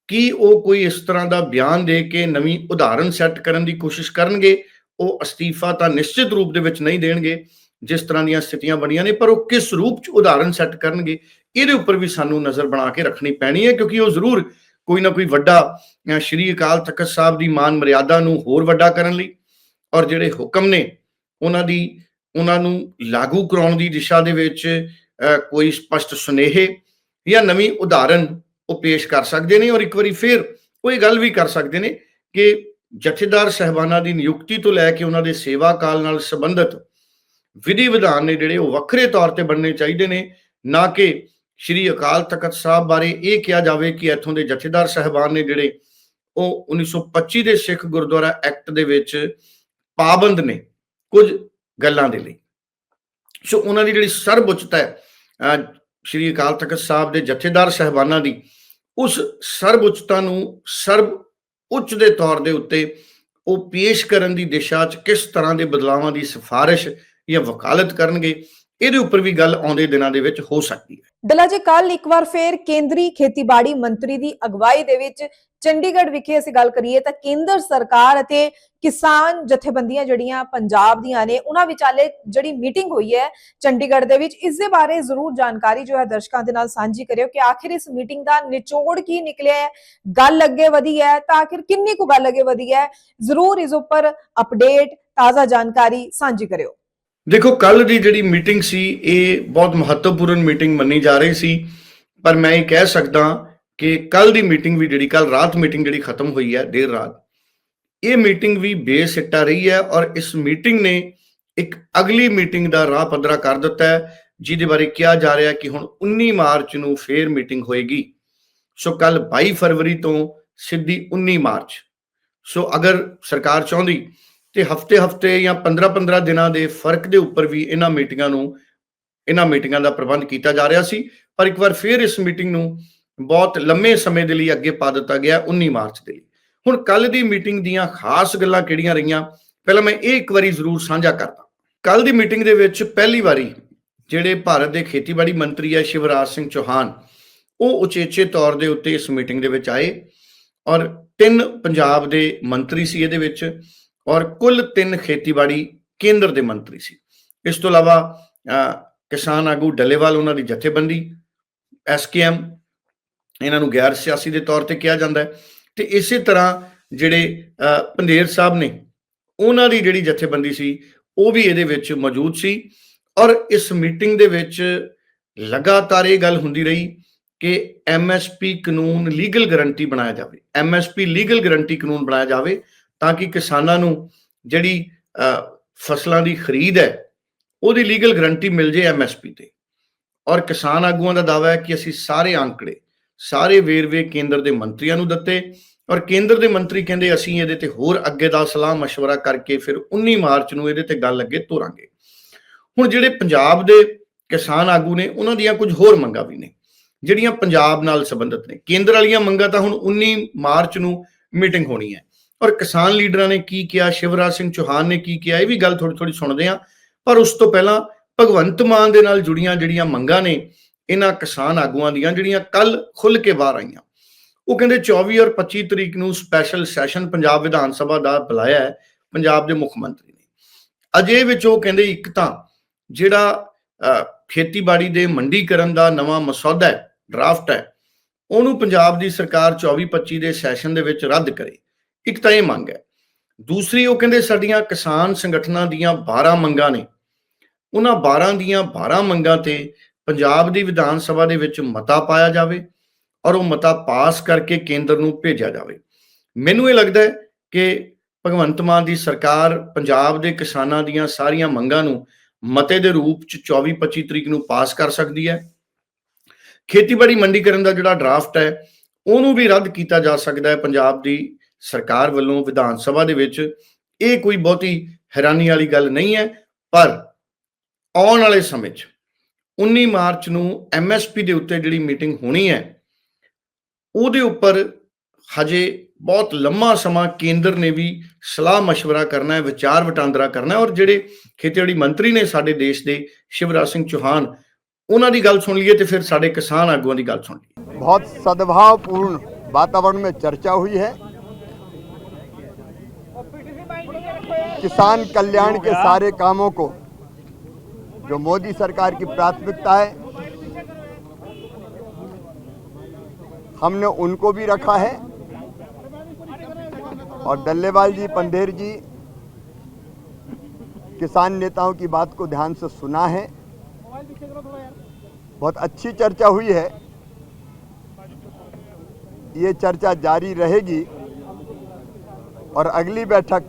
ਕੀ ਉਹ ਕੋਈ ਇਸ ਤਰ੍ਹਾਂ ਦਾ ਬਿਆਨ ਦੇ ਕੇ ਨਵੀਂ ਉਦਾਹਰਨ ਸੈੱਟ ਕਰਨ ਦੀ ਕੋਸ਼ਿਸ਼ ਕਰਨਗੇ? ਉਹ ਅਸਤੀਫਾ ਤਾਂ ਨਿਸ਼ਚਿਤ ਰੂਪ ਦੇ ਵਿੱਚ ਨਹੀਂ ਦੇਣਗੇ, ਜਿਸ ਤਰ੍ਹਾਂ ਦੀਆਂ ਸਥਿਤੀਆਂ ਬਣੀਆਂ ਨੇ, ਪਰ ਉਹ ਕਿਸ ਰੂਪ 'ਚ ਉਦਾਹਰਨ ਸੈੱਟ ਕਰਨਗੇ? ਇਹਦੇ ਉੱਪਰ ਵੀ ਸਾਨੂੰ ਨਜ਼ਰ ਬਣਾ ਕੇ ਰੱਖਣੀ ਪੈਣੀ ਹੈ, ਕਿਉਂਕਿ ਉਹ ਜ਼ਰੂਰ ਕੋਈ ਨਾ ਕੋਈ ਵੱਡਾ ਸ਼੍ਰੀ ਅਕਾਲ ਤਖਤ ਸਾਹਿਬ ਦੀ ਮਾਨ ਮਰਿਆਦਾ ਨੂੰ ਹੋਰ ਵੱਡਾ ਕਰਨ ਲਈ। ਔਰ ਜਿਹੜੇ ਹੁਕਮ ਨੇ, ਉਹਨਾਂ ਦੀ, ਉਹਨਾਂ ਨੂੰ ਲਾਗੂ ਕਰਾਉਣ ਦੀ ਦਿਸ਼ਾ ਦੇ ਵਿੱਚ ਕੋਈ ਸਪਸ਼ਟ ਸੁਨੇਹੇ ਜਾਂ ਨਵੀਂ ਉਦਾਹਰਨ ਉਹ ਪੇਸ਼ ਕਰ ਸਕਦੇ ਨੇ ਔਰ ਇੱਕ ਵਾਰੀ ਫਿਰ ਉਹ ਇਹ ਗੱਲ ਵੀ ਕਰ ਸਕਦੇ ਨੇ ਕਿ ਜਥੇਦਾਰ ਸਹਿਬਾਨਾਂ ਦੀ ਨਿਯੁਕਤੀ ਤੋਂ ਲੈ ਕੇ ਉਹਨਾਂ ਦੇ ਸੇਵਾ ਕਾਲ ਨਾਲ ਸੰਬੰਧਿਤ ਵਿਧੀ ਵਿਧਾਨ ਨੇ ਜਿਹੜੇ ਉਹ ਵੱਖਰੇ ਤੌਰ ਤੇ ਬਣਨੇ ਚਾਹੀਦੇ ਨੇ, ਨਾ ਕਿ ਸ਼੍ਰੀ ਅਕਾਲ ਤਖਤ ਸਾਹਿਬ ਬਾਰੇ ਇਹ ਕਿਹਾ ਜਾਵੇ ਕਿ ਇੱਥੋਂ ਦੇ ਜਥੇਦਾਰ ਸਹਿਬਾਨ ਨੇ ਜਿਹੜੇ ਉਹ 1925 ਦੇ ਸਿੱਖ ਗੁਰਦੁਆਰਾ ਐਕਟ ਦੇ ਵਿੱਚ ਪਾਬੰਦ ਨੇ ਕੁਝ ਗੱਲਾਂ ਦੇ ਲਈ। ਸੋ ਉਹਨਾਂ ਦੀ ਜਿਹੜੀ ਸਰਬਉੱਚਤਾ ਹੈ ਸ਼੍ਰੀ ਅਕਾਲ ਤਖਤ ਸਾਹਿਬ ਦੇ ਜਥੇਦਾਰ ਸਹਿਬਾਨਾਂ ਦੀ, ਉਸ ਸਰਬਉੱਚਤਾ ਨੂੰ ਸਰਬ ਉੱਚ ਦੇ ਤੌਰ ਦੇ ਉੱਤੇ ਉਹ ਪੇਸ਼ ਕਰਨ ਦੀ ਦਿਸ਼ਾ 'ਚ ਕਿਸ ਤਰ੍ਹਾਂ ਦੇ ਬਦਲਾਵਾਂ ਦੀ ਸਿਫਾਰਿਸ਼ ਜਾਂ ਵਕਾਲਤ ਕਰਨਗੇ, ਇਹਦੇ ਉੱਪਰ ਵੀ ਗੱਲ ਆਉਂਦੇ ਦਿਨਾਂ ਦੇ ਵਿੱਚ ਹੋ ਸਕਦੀ ਹੈ। ਡੱਲਾ ਜੀ ਕੱਲ ਇੱਕ ਵਾਰ ਫੇਰ ਕੇਂਦਰੀ ਖੇਤੀਬਾੜੀ ਮੰਤਰੀ ਦੀ ਅਗਵਾਈ ਦੇ ਵਿੱਚ ਚੰਡੀਗੜ੍ਹ ਵਿਖੇ ਅਸੀਂ ਗੱਲ ਕਰੀਏ ਤਾਂ ਕੇਂਦਰ ਸਰਕਾਰ ਅਤੇ ਕਿਸਾਨ ਜਥੇਬੰਦੀਆਂ ਜਿਹੜੀਆਂ ਪੰਜਾਬ ਦੀਆਂ ਨੇ, ਉਹਨਾਂ ਵਿਚਾਲੇ ਜਿਹੜੀ ਮੀਟਿੰਗ ਹੋਈ ਹੈ ਚੰਡੀਗੜ੍ਹ ਦੇ ਵਿੱਚ, ਇਸ ਦੇ ਬਾਰੇ ਜ਼ਰੂਰ ਜਾਣਕਾਰੀ ਜੋ ਹੈ ਦਰਸ਼ਕਾਂ ਦੇ ਨਾਲ ਸਾਂਝੀ ਕਰਿਓ ਕਿ ਆਖਿਰ ਇਸ ਮੀਟਿੰਗ ਦਾ ਨਿਚੋੜ ਕੀ ਨਿਕਲਿਆ ਹੈ, ਗੱਲ ਅੱਗੇ ਵਧੀ ਹੈ ਤਾਂ ਆਖਿਰ ਕਿੰਨੀ ਕੁ ਗੱਲ ਅੱਗੇ ਵਧੀ ਹੈ, ਜ਼ਰੂਰ ਇਸ ਉੱਪਰ ਅਪਡੇਟ ਤਾਜ਼ਾ ਜਾਣਕਾਰੀ ਸਾਂਝੀ ਕਰਿਓ। ਦੇਖੋ ਕੱਲ ਦੀ ਜਿਹੜੀ ਮੀਟਿੰਗ ਸੀ, ਇਹ ਬਹੁਤ ਮਹੱਤਵਪੂਰਨ ਮੀਟਿੰਗ ਮੰਨੀ ਜਾ ਰਹੀ ਸੀ, ਪਰ ਮੈਂ ਇਹ ਕਹਿ ਸਕਦਾ ਕਿ ਕੱਲ ਦੀ ਮੀਟਿੰਗ ਵੀ ਜਿਹੜੀ ਕੱਲ ਰਾਤ ਮੀਟਿੰਗ ਜਿਹੜੀ ਖਤਮ ਹੋਈ ਹੈ, ਦੇਰ ਰਾਤ, ਇਹ ਮੀਟਿੰਗ ਵੀ ਬੇਸਿੱਟਾ ਰਹੀ ਹੈ ਔਰ ਇਸ ਮੀਟਿੰਗ ਨੇ ਇੱਕ ਅਗਲੀ ਮੀਟਿੰਗ ਦਾ ਰਾਹ ਪੱਧਰਾ ਕਰ ਦਿੱਤਾ ਹੈ, ਜਿਹਦੇ ਬਾਰੇ ਕਿਹਾ ਜਾ ਰਿਹਾ ਕਿ ਹੁਣ 19 ਮਾਰਚ ਨੂੰ ਫੇਰ ਮੀਟਿੰਗ ਹੋਏਗੀ। ਸੋ ਕੱਲ 22 ਫਰਵਰੀ ਤੋਂ ਸਿੱਧੀ 19 ਮਾਰਚ। ਸੋ ਅਗਰ ਸਰਕਾਰ ਚਾਹੁੰਦੀ ਤੇ ਹਫ਼ਤੇ ਹਫ਼ਤੇ ਜਾਂ 15 15 ਦਿਨਾਂ ਦੇ ਫ਼ਰਕ ਦੇ ਉੱਪਰ ਵੀ ਇਹਨਾਂ ਮੀਟਿੰਗਾਂ ਨੂੰ, ਇਹਨਾਂ ਮੀਟਿੰਗਾਂ ਦਾ ਪ੍ਰਬੰਧ ਕੀਤਾ ਜਾ ਰਿਹਾ ਸੀ, ਪਰ ਇੱਕ ਵਾਰ ਫਿਰ ਇਸ ਮੀਟਿੰਗ ਨੂੰ ਬਹੁਤ ਲੰਮੇ ਸਮੇਂ ਦੇ ਲਈ ਅੱਗੇ ਪਾ ਦਿੱਤਾ ਗਿਆ 19 ਮਾਰਚ ਦੇ ਲਈ। ਹੁਣ ਕੱਲ ਦੀ ਮੀਟਿੰਗ ਦੀਆਂ ਖਾਸ ਗੱਲਾਂ ਕਿਹੜੀਆਂ ਰਹੀਆਂ? ਪਹਿਲਾਂ ਮੈਂ ਇਹ ਇੱਕ ਵਾਰੀ ਜ਼ਰੂਰ ਸਾਂਝਾ ਕਰਦਾ। ਕੱਲ ਦੀ ਮੀਟਿੰਗ ਦੇ ਵਿੱਚ ਪਹਿਲੀ ਵਾਰੀ ਜਿਹੜੇ ਭਾਰਤ ਦੇ ਖੇਤੀਬਾੜੀ ਮੰਤਰੀ ਹੈ ਸ਼ਿਵਰਾਜ ਸਿੰਘ ਚੌਹਾਨ, ਉਹ ਉਚੇਚੇ ਤੌਰ ਦੇ ਉੱਤੇ ਇਸ ਮੀਟਿੰਗ ਦੇ ਵਿੱਚ ਆਏ ਔਰ ਤਿੰਨ ਪੰਜਾਬ ਦੇ ਮੰਤਰੀ ਸੀ ਇਹਦੇ ਵਿੱਚ ਔਰ ਕੁੱਲ ਤਿੰਨ ਖੇਤੀਬਾੜੀ ਕੇਂਦਰ ਦੇ ਮੰਤਰੀ ਸੀ। ਇਸ ਤੋਂ ਇਲਾਵਾ ਕਿਸਾਨ ਆਗੂ ਡੱਲੇਵਾਲ, ਉਹਨਾਂ ਦੀ ਜਥੇਬੰਦੀ ਐਸਕੇਐਮ ਇਹਨਾਂ ਨੂੰ ਗੈਰ ਸਿਆਸੀ ਦੇ ਤੌਰ ਤੇ ਕਿਹਾ ਜਾਂਦਾ ਹੈ। ਤੇ ਇਸੇ ਤਰ੍ਹਾਂ ਜਿਹੜੇ ਅਹ, ਪੰਧੇਰ ਸਾਹਿਬ ਨੇ ਉਹਨਾਂ ਦੀ ਜਿਹੜੀ ਜਥੇਬੰਦੀ ਸੀ ਉਹ ਵੀ ਇਹਦੇ ਵਿੱਚ ਮੌਜੂਦ ਸੀ। ਔਰ ਇਸ ਮੀਟਿੰਗ ਦੇ ਵਿੱਚ ਲਗਾਤਾਰ ਇਹ ਗੱਲ ਹੁੰਦੀ ਰਹੀ ਕਿ ਐਮਐਸਪੀ ਕਾਨੂੰਨ ਲੀਗਲ ਗਾਰੰਟੀ ਬਣਾਇਆ ਜਾਵੇ। ਐਮਐਸਪੀ ਲੀਗਲ ਗਾਰੰਟੀ ਕਾਨੂੰਨ ਬਣਾਇਆ ਜਾਵੇ ਤਾਂ ਕਿ ਕਿਸਾਨਾਂ ਨੂੰ ਜਿਹੜੀ ਫਸਲਾਂ ਦੀ ਖਰੀਦ ਹੈ ਉਹਦੀ ਲੀਗਲ ਗਾਰੰਟੀ ਮਿਲ ਜੇ ਐਮਐਸਪੀ ਤੇ। ਔਰ ਕਿਸਾਨ ਆਗੂਆਂ ਦਾ ਦਾਅਵਾ ਹੈ ਕਿ ਅਸੀਂ ਸਾਰੇ ਅੰਕੜੇ ਸਾਰੇ ਵੇਰਵੇ ਕੇਂਦਰ ਦੇ ਮੰਤਰੀਆਂ ਨੂੰ ਦਿੱਤੇ ਔਰ ਕੇਂਦਰ ਦੇ ਮੰਤਰੀ ਕਹਿੰਦੇ, ਅਸੀਂ ਇਹਦੇ ਤੇ ਹੋਰ ਅੱਗੇ ਦਾ ਸਲਾਹ مشਵਰਾ ਕਰਕੇ ਫਿਰ 19 ਮਾਰਚ ਨੂੰ ਇਹਦੇ ਤੇ ਗੱਲ ਅੱਗੇ ਤੋਰਾਂਗੇ। ਹੁਣ ਜਿਹੜੇ ਪੰਜਾਬ ਦੇ ਕਿਸਾਨ ਆਗੂ ਨੇ, ਉਹਨਾਂ ਦੀਆਂ ਕੁਝ ਹੋਰ ਮੰਗਾਂ ਵੀ ਨੇ, ਜਿਹੜੀਆਂ ਪੰਜਾਬ ਨਾਲ ਸੰਬੰਧਿਤ ਨੇ। ਕੇਂਦਰ ਵਾਲੀਆਂ ਮੰਗਾਂ ਤਾਂ ਹੁਣ 19 ਮਾਰਚ ਨੂੰ ਮੀਟਿੰਗ ਹੋਣੀ ਹੈ। ਔਰ ਕਿਸਾਨ ਲੀਡਰਾਂ ਨੇ ਕੀ ਕਿਹਾ? ਸ਼ਿਵਰਾਜ ਸਿੰਘ ਚੌਹਾਨ ਨੇ ਕੀ ਕਿਹਾ? ਇਹ ਵੀ ਗੱਲ ਥੋੜੀ ਥੋੜੀ ਸੁਣਦੇ ਆ ਪਰ ਉਸ ਤੋਂ ਪਹਿਲਾਂ ਭਗਵੰਤ ਮਾਨ ਦੇ ਨਾਲ ਜੁੜੀਆਂ ਜਿਹੜੀਆਂ ਮੰਗਾਂ ਨੇ ਇਹਨਾਂ ਕਿਸਾਨ ਆਗੂਆਂ ਦੀਆਂ ਜਿਹੜੀਆਂ ਕੱਲ ਖੁੱਲ ਕੇ ਬਾਹਰ ਆਈਆਂ। ਉਹ ਕਹਿੰਦੇ 24 ਔਰ 25 ਤਰੀਕ ਨੂੰ ਸਪੈਸ਼ਲ ਸੈਸ਼ਨ ਪੰਜਾਬ ਵਿਧਾਨ ਸਭਾ ਦਾ ਬੁਲਾਇਆ ਹੈ, ਪੰਜਾਬ ਦੇ ਮੁੱਖ ਮੰਤਰੀ ਨੇ। ਅਜੇ ਵਿੱਚ ਉਹ ਕਹਿੰਦੇ ਇੱਕ ਤਾਂ ਜਿਹੜਾ ਖੇਤੀਬਾੜੀ ਦੇ ਮੰਡੀਕਰਨ ਦਾ ਨਵਾਂ ਮਸੌਦਾ ਹੈ ਡਰਾਫਟ ਹੈ, ਉਹਨੂੰ ਪੰਜਾਬ ਦੀ ਸਰਕਾਰ 24-25 ਦੇ ਸੈਸ਼ਨ ਦੇ ਵਿੱਚ ਰੱਦ ਕਰੇ। ਇੱਕ ਤਾਂ ਇਹ ਮੰਗ ਹੈ। ਦੂਸਰੀ ਉਹ ਕਹਿੰਦੇ ਸਾਡੀਆਂ ਕਿਸਾਨ ਸੰਗਠਨਾਂ ਦੀਆਂ 12 ਮੰਗਾਂ ਨੇ। ਉਹਨਾਂ 12 ਦੀਆਂ 12 ਮੰਗਾਂ ਤੇ ਪੰਜਾਬ ਦੀ ਵਿਧਾਨ ਸਭਾ ਦੇ ਵਿੱਚ ਮਤਾ ਪਾਇਆ ਜਾਵੇ ਔਰ ਉਹ ਮਤਾ ਪਾਸ ਕਰਕੇ ਕੇਂਦਰ ਨੂੰ ਭੇਜਿਆ ਜਾਵੇ। ਮੈਨੂੰ ਇਹ ਲੱਗਦਾ ਹੈ ਕਿ ਭਗਵੰਤ ਮਾਨ ਦੀ ਸਰਕਾਰ ਪੰਜਾਬ ਦੇ ਕਿਸਾਨਾਂ ਦੀਆਂ ਸਾਰੀਆਂ ਮੰਗਾਂ ਨੂੰ ਮਤੇ ਦੇ ਰੂਪ ਚ 24-25 ਤਰੀਕ ਨੂੰ ਪਾਸ ਕਰ ਸਕਦੀ ਹੈ। ਖੇਤੀਬਾੜੀ ਮੰਡੀਕਰਨ ਦਾ ਜਿਹੜਾ ਡਰਾਫਟ ਹੈ, ਉਹਨੂੰ ਵੀ ਰੱਦ ਕੀਤਾ ਜਾ ਸਕਦਾ ਹੈ ਪੰਜਾਬ ਦੀ ਸਰਕਾਰ ਵੱਲੋਂ ਵਿਧਾਨ ਸਭਾ ਦੇ ਵਿੱਚ। ਇਹ ਕੋਈ ਬਹੁਤੀ ਹੈਰਾਨੀ ਵਾਲੀ ਗੱਲ ਨਹੀਂ ਹੈ, ਪਰ ਆਉਣ ਵਾਲੇ ਸਮੇਂ 'ਚ 19 ਮਾਰਚ ਨੂੰ ਐਮਐਸਪੀ ਦੇ ਉੱਤੇ ਜਿਹੜੀ ਮੀਟਿੰਗ ਹੋਣੀ ਹੈ ਉਹਦੇ ਉੱਪਰ ਹਜੇ ਬਹੁਤ ਲੰਮਾ ਸਮਾਂ ਕੇਂਦਰ ਨੇ ਵੀ ਸਲਾਹ مشਵਰਾ ਕਰਨਾ ਹੈ ਵਿਚਾਰ ਵਟਾਂਦਰਾ ਕਰਨਾ ਹੈ ਔਰ ਜਿਹੜੇ ਖੇਤੀਬਾੜੀ ਮੰਤਰੀ ਨੇ ਸਾਡੇ ਦੇਸ਼ ਦੇ ਸ਼ਿਵਰਾਜ ਸਿੰਘ ਚੌਹਾਨ ਉਹਨਾਂ ਦੀ ਗੱਲ ਸੁਣ ਲਈਏ ਤੇ ਫਿਰ ਸਾਡੇ ਕਿਸਾਨ ਆਗੂਆਂ ਦੀ ਗੱਲ ਸੁਣ ਲਈਏ। ਬਹੁਤ ਸਦਭਾਵਪੂਰਨ ਵਾਤਾਵਰਣ ਵਿੱਚ ਚਰਚਾ ਹੋਈ ਹੈ। ਕਿਸਾਨ ਕਲਿਆਣ के सारे कामों को जो मोदी सरकार की प्राथमिकता है, हमने उनको भी रखा है। और डल्लेवाल जी पंडेर जी, किसान नेताओं की बात को ध्यान से सुना है। बहुत अच्छी चर्चा हुई है। ये चर्चा जारी रहेगी। और अगली बैठक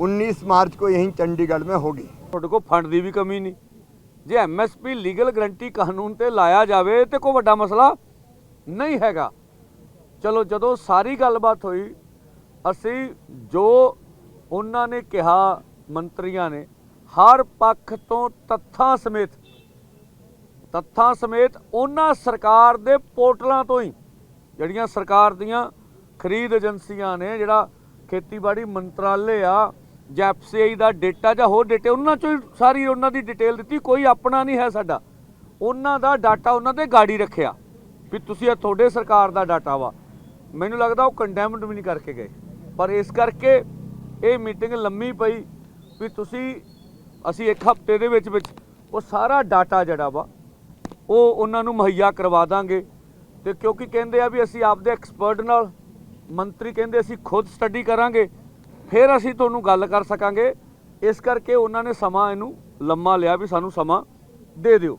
19 मार्च को यहीं चंडीगढ़ में होगी। ਤੁਹਾਡੇ ਕੋਲ ਫੰਡ ਦੀ ਵੀ ਕਮੀ ਨਹੀਂ। ਜੇ ਐਮਐਸਪੀ ਲੀਗਲ ਗਰੰਟੀ ਕਾਨੂੰਨ ਤੇ ਲਾਇਆ ਜਾਵੇ, ਤੇ ਕੋਈ ਵੱਡਾ ਮਸਲਾ ਨਹੀਂ ਹੈਗਾ। ਚਲੋ, ਜਦੋਂ ਸਾਰੀ ਗੱਲਬਾਤ ਹੋਈ, ਅਸੀਂ ਜੋ ਉਹਨਾਂ ਨੇ ਕਿਹਾ, ਮੰਤਰੀਆਂ ਨੇ, ਹਰ ਪੱਖ ਤੋਂ ਤੱਥਾਂ ਸਮੇਤ ਤੱਥਾਂ ਸਮੇਤ ਉਹਨਾਂ ਸਰਕਾਰ ਦੇ ਪੋਰਟਲਾਂ ਤੋਂ ਹੀ, ਜਿਹੜੀਆਂ ਸਰਕਾਰ ਦੀਆਂ ਖਰੀਦ ਏਜੰਸੀਆਂ ਨੇ, ਜਿਹੜਾ ਖੇਤੀਬਾੜੀ ਮੰਤਰਾਲੇ ਆ ਜਾਂ ਐਫਸੀਆਈ ਦਾ ਡਾਟਾ ਜਾਂ ਹੋਰ ਡਾਟਾ ਉਹਨਾਂ ਚੋਂ ਹੀ ਸਾਰੀ ਉਹਨਾਂ ਦੀ ਡਿਟੇਲ ਦਿੱਤੀ, ਕੋਈ ਆਪਣਾ ਨਹੀਂ ਹੈ ਸਾਡਾ। ਉਹਨਾਂ ਦਾ ਡਾਟਾ ਉਹਨਾਂ ਤੇ ਗਾੜੀ ਰੱਖਿਆ ਵੀ ਤੁਸੀਂ ਇਹ ਤੁਹਾਡੇ ਸਰਕਾਰ ਦਾ ਡਾਟਾ ਵਾ। ਮੈਨੂੰ ਲੱਗਦਾ ਉਹ ਕੰਡੈਮਡ ਵੀ ਨਹੀਂ ਕਰਕੇ ਗਏ। ਪਰ ਇਸ ਕਰਕੇ ਇਹ ਮੀਟਿੰਗ ਲੰਮੀ ਪਈ ਵੀ ਤੁਸੀਂ, ਅਸੀਂ ਇੱਕ ਹਫ਼ਤੇ ਦੇ ਵਿੱਚ ਵਿੱਚ ਉਹ ਸਾਰਾ ਡਾਟਾ ਜਿਹੜਾ ਵਾ, ਉਹ ਉਹਨਾਂ ਨੂੰ ਮੁਹੱਈਆ ਕਰਵਾ ਦਾਂਗੇ। ਤੇ ਕਿਉਂਕਿ ਕਹਿੰਦੇ ਆ ਵੀ ਅਸੀਂ ਆਪਦੇ ਐਕਸਪਰਟ ਨਾਲ, ਮੰਤਰੀ ਕਹਿੰਦੇ ਅਸੀਂ ਖੁਦ ਸਟੱਡੀ ਕਰਾਂਗੇ। ਫਿਰ ਅਸੀਂ ਤੁਹਾਨੂੰ ਗੱਲ ਕਰ ਸਕਾਂਗੇ। ਇਸ ਕਰਕੇ ਉਹਨਾਂ ਨੇ ਸਮਾਂ ਇਹਨੂੰ ਲੰਮਾ ਲਿਆ ਵੀ ਸਾਨੂੰ ਸਮਾਂ ਦੇ ਦਿਓ।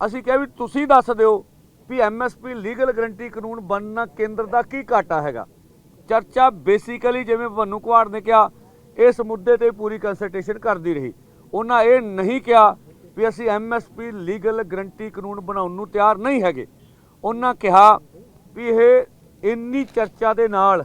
ਅਸੀਂ ਕਿਹਾ ਵੀ ਤੁਸੀਂ ਦੱਸ ਦਿਓ ਵੀ ਐਮਐਸਪੀ ਲੀਗਲ ਗਰੰਟੀ ਕਾਨੂੰਨ ਬਣਨਾ ਕੇਂਦਰ ਦਾ ਕੀ ਘਾਟਾ ਹੈਗਾ। ਚਰਚਾ ਬੇਸਿਕਲੀ ਜਿਵੇਂ ਭੰਨੂ ਕੁਆੜ ਨੇ ਕਿਹਾ, ਇਸ ਮੁੱਦੇ ਤੇ ਪੂਰੀ ਕੰਸਲਟੇਸ਼ਨ ਕਰਦੀ ਰਹੀ। ਉਹਨਾਂ ਇਹ ਨਹੀਂ ਕਿਹਾ ਵੀ ਅਸੀਂ ਐਮਐਸਪੀ ਲੀਗਲ ਗਰੰਟੀ ਕਾਨੂੰਨ ਬਣਾਉਣ ਨੂੰ ਤਿਆਰ ਨਹੀਂ ਹੈਗੇ। ਉਹਨਾਂ ਕਿਹਾ ਵੀ ਇਹ ਇੰਨੀ ਚਰਚਾ ਦੇ ਨਾਲ